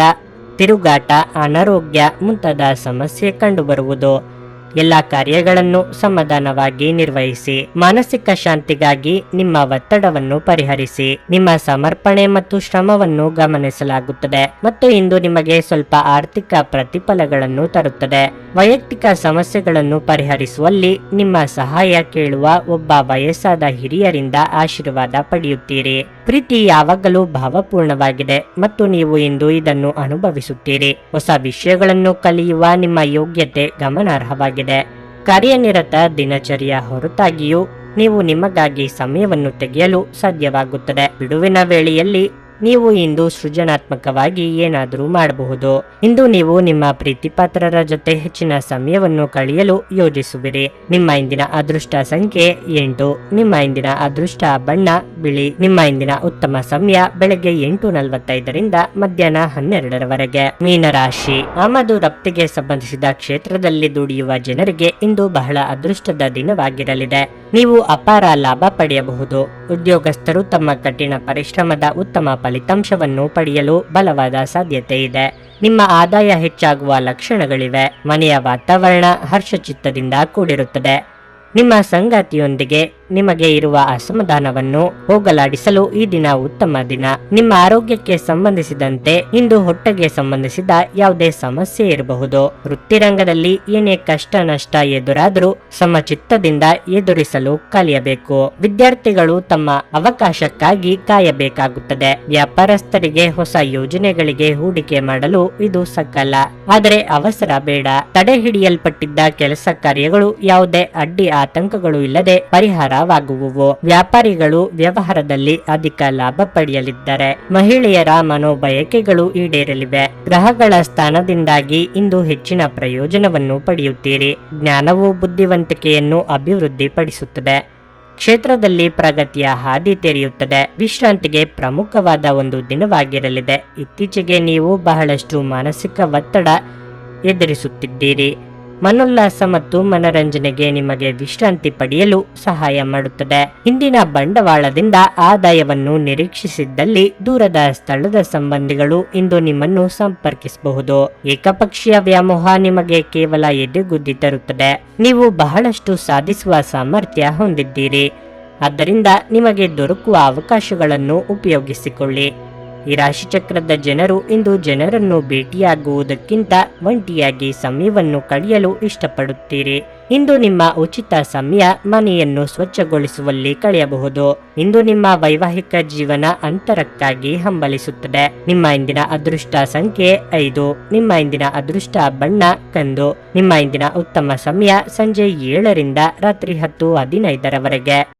ತಿರುಗಾಟ, ಅನಾರೋಗ್ಯ ಮುಂತಾದ ಸಮಸ್ಯೆ ಕಂಡುಬರುವುದು. ಎಲ್ಲ ಕಾರ್ಯಗಳನ್ನು ಸಮಾಧಾನವಾಗಿ ನಿರ್ವಹಿಸಿ, ಮಾನಸಿಕ ಶಾಂತಿಗಾಗಿ ನಿಮ್ಮ ಒತ್ತಡವನ್ನು ಪರಿಹರಿಸಿ, ನಿಮ್ಮ ಸಮರ್ಪಣೆ ಮತ್ತು ಶ್ರಮವನ್ನು ಗಮನಿಸಲಾಗುತ್ತದೆ ಮತ್ತು ಇಂದು ನಿಮಗೆ ಸ್ವಲ್ಪ ಆರ್ಥಿಕ ಪ್ರತಿಫಲಗಳನ್ನು ತರುತ್ತದೆ. ವೈಯಕ್ತಿಕ ಸಮಸ್ಯೆಗಳನ್ನು ಪರಿಹರಿಸುವಲ್ಲಿ ನಿಮ್ಮ ಸಹಾಯ ಕೇಳುವ ಒಬ್ಬ ವಯಸ್ಸಾದ ಹಿರಿಯರಿಂದ ಆಶೀರ್ವಾದ ಪಡೆಯುತ್ತೀರಿ. ಪ್ರೀತಿ ಯಾವಾಗಲೂ ಭಾವಪೂರ್ಣವಾಗಿದೆ ಮತ್ತು ನೀವು ಇಂದು ಇದನ್ನು ಅನುಭವಿಸುತ್ತೀರಿ. ಹೊಸ ವಿಷಯಗಳನ್ನು ಕಲಿಯುವ ನಿಮ್ಮ ಯೋಗ್ಯತೆ ಗಮನಾರ್ಹವಾಗಿದೆ. ಕಾರ್ಯನಿರತ ದಿನಚರಿಯ ಹೊರತಾಗಿಯೂ ನೀವು ನಿಮಗಾಗಿ ಸಮಯವನ್ನು ತೆಗೆಯಲು ಸಾಧ್ಯವಾಗುತ್ತದೆ. ಬಿಡುವಿನ ವೇಳೆಯಲ್ಲಿ ನೀವು ಇಂದು ಸೃಜನಾತ್ಮಕವಾಗಿ ಏನಾದರೂ ಮಾಡಬಹುದು. ಇಂದು ನೀವು ನಿಮ್ಮ ಪ್ರೀತಿಪಾತ್ರರ ಜೊತೆ ಹೆಚ್ಚಿನ ಸಮಯವನ್ನು ಕಳೆಯಲು ಯೋಜಿಸುವಿರಿ. ನಿಮ್ಮ ಇಂದಿನ ಅದೃಷ್ಟ ಸಂಖ್ಯೆ ಎಂಟು. ನಿಮ್ಮ ಇಂದಿನ ಅದೃಷ್ಟ ಬಣ್ಣ, ಬಿಳಿ. ನಿಮ್ಮ ಇಂದಿನ ಉತ್ತಮ ಸಮಯ ಬೆಳಗ್ಗೆ ಎಂಟು ನಲವತ್ತೈದರಿಂದ ಮಧ್ಯಾಹ್ನ ಹನ್ನೆರಡರವರೆಗೆ. ಮೀನರಾಶಿ. ಆಮದು ರಫ್ತಿಗೆ ಸಂಬಂಧಿಸಿದ ಕ್ಷೇತ್ರದಲ್ಲಿ ದುಡಿಯುವ ಜನರಿಗೆ ಇಂದು ಬಹಳ ಅದೃಷ್ಟದ ದಿನವಾಗಿರಲಿದೆ. ನೀವು ಅಪಾರ ಲಾಭ ಪಡೆಯಬಹುದು. ಉದ್ಯೋಗಸ್ಥರು ತಮ್ಮ ಕಠಿಣ ಪರಿಶ್ರಮದ ಉತ್ತಮ ಫಲಿತಾಂಶವನ್ನು ಪಡೆಯಲು ಬಲವಾದ ಸಾಧ್ಯತೆ ಇದೆ. ನಿಮ್ಮ ಆದಾಯ ಹೆಚ್ಚಾಗುವ ಲಕ್ಷಣಗಳಿವೆ. ಮನೆಯ ವಾತಾವರಣ ಹರ್ಷಚಿತ್ತದಿಂದ ಕೂಡಿರುತ್ತದೆ. ನಿಮ್ಮ ಸಂಗಾತಿಯೊಂದಿಗೆ ನಿಮಗೆ ಇರುವ ಅಸಮಾಧಾನವನ್ನು ಹೋಗಲಾಡಿಸಲು ಈ ದಿನ ಉತ್ತಮ ದಿನ. ನಿಮ್ಮ ಆರೋಗ್ಯಕ್ಕೆ ಸಂಬಂಧಿಸಿದಂತೆ ಇಂದು ಹೊಟ್ಟೆಗೆ ಸಂಬಂಧಿಸಿದ ಯಾವುದೇ ಸಮಸ್ಯೆ ಇರಬಹುದು. ವೃತ್ತಿರಂಗದಲ್ಲಿ ಏನೇ ಕಷ್ಟ ನಷ್ಟ ಎದುರಾದರೂ ಸಮಚಿತ್ತದಿಂದ ಎದುರಿಸಲು ಕಲಿಯಬೇಕು. ವಿದ್ಯಾರ್ಥಿಗಳು ತಮ್ಮ ಅವಕಾಶಕ್ಕಾಗಿ ಕಾಯಬೇಕಾಗುತ್ತದೆ. ವ್ಯಾಪಾರಸ್ಥರಿಗೆ ಹೊಸ ಯೋಜನೆಗಳಿಗೆ ಹೂಡಿಕೆ ಮಾಡಲು ಇದು ಸಕಲ. ಆದರೆ ಅವಸರ ಬೇಡ. ತಡೆ ಹಿಡಿಯಲ್ಪಟ್ಟಿದ್ದ ಕೆಲಸ ಕಾರ್ಯಗಳು ಯಾವುದೇ ಅಡ್ಡಿ ಆತಂಕಗಳು ಇಲ್ಲದೆ ಪರಿಹಾರವಾಗುವುವು ವ್ಯಾಪಾರಿಗಳು ವ್ಯವಹಾರದಲ್ಲಿ ಅಧಿಕ ಲಾಭ ಪಡೆಯಲಿದ್ದಾರೆ. ಮಹಿಳೆಯರ ಮನೋಬಯಕೆಗಳು ಈಡೇರಲಿವೆ. ಗ್ರಹಗಳ ಸ್ಥಾನದಿಂದಾಗಿ ಇಂದು ಹೆಚ್ಚಿನ ಪ್ರಯೋಜನವನ್ನು ಪಡೆಯುತ್ತೀರಿ. ಜ್ಞಾನವು ಬುದ್ಧಿವಂತಿಕೆಯನ್ನು ಅಭಿವೃದ್ಧಿಪಡಿಸುತ್ತದೆ. ಕ್ಷೇತ್ರದಲ್ಲಿ ಪ್ರಗತಿಯ ಹಾದಿ ತೆರೆಯುತ್ತದೆ. ವಿಶ್ರಾಂತಿಗೆ ಪ್ರಮುಖವಾದ ಒಂದು ದಿನವಾಗಿರಲಿದೆ. ಇತ್ತೀಚೆಗೆ ನೀವು ಬಹಳಷ್ಟು ಮಾನಸಿಕ ಒತ್ತಡ ಎದುರಿಸುತ್ತಿದ್ದೀರಿ. ಮನೋಲ್ಲಾಸ ಮತ್ತು ಮನರಂಜನೆಗೆ ನಿಮಗೆ ವಿಶ್ರಾಂತಿ ಪಡೆಯಲು ಸಹಾಯ ಮಾಡುತ್ತದೆ. ಹಿಂದಿನ ಬಂಡವಾಳದಿಂದ ಆದಾಯವನ್ನು ನಿರೀಕ್ಷಿಸಿದ್ದಲ್ಲಿ ದೂರದ ಸ್ಥಳದ ಸಂಬಂಧಿಗಳು ಇಂದು ನಿಮ್ಮನ್ನು ಸಂಪರ್ಕಿಸಬಹುದು. ಏಕಪಕ್ಷೀಯ ವ್ಯಾಮೋಹ ನಿಮಗೆ ಕೇವಲ ಎದೆಗುದ್ದಿ ತರುತ್ತದೆ. ನೀವು ಬಹಳಷ್ಟು ಸಾಧಿಸುವ ಸಾಮರ್ಥ್ಯ ಹೊಂದಿದ್ದೀರಿ. ಆದ್ದರಿಂದ ನಿಮಗೆ ದೊರಕುವ ಅವಕಾಶಗಳನ್ನು ಉಪಯೋಗಿಸಿಕೊಳ್ಳಿ. ಈ ರಾಶಿಚಕ್ರದ ಜನರು ಇಂದು ಜನರನ್ನು ಭೇಟಿಯಾಗುವುದಕ್ಕಿಂತ ಒಂಟಿಯಾಗಿ ಸಮಯವನ್ನು ಕಳೆಯಲು ಇಷ್ಟಪಡುತ್ತೀರಿ. ಇಂದು ನಿಮ್ಮ ಉಚಿತ ಸಮಯ ಮನೆಯನ್ನು ಸ್ವಚ್ಛಗೊಳಿಸುವಲ್ಲಿ ಕಳೆಯಬಹುದು. ಇಂದು ನಿಮ್ಮ ವೈವಾಹಿಕ ಜೀವನ ಅಂತರಕ್ಕಾಗಿ ಹಂಬಲಿಸುತ್ತದೆ. ನಿಮ್ಮ ಇಂದಿನ ಅದೃಷ್ಟ ಸಂಖ್ಯೆ ಐದು. ನಿಮ್ಮ ಇಂದಿನ ಅದೃಷ್ಟ ಬಣ್ಣ ಕಂದು. ನಿಮ್ಮ ಇಂದಿನ ಉತ್ತಮ ಸಮಯ ಸಂಜೆ ಏಳರಿಂದ ರಾತ್ರಿ ಹತ್ತು ಹದಿನೈದರವರೆಗೆ.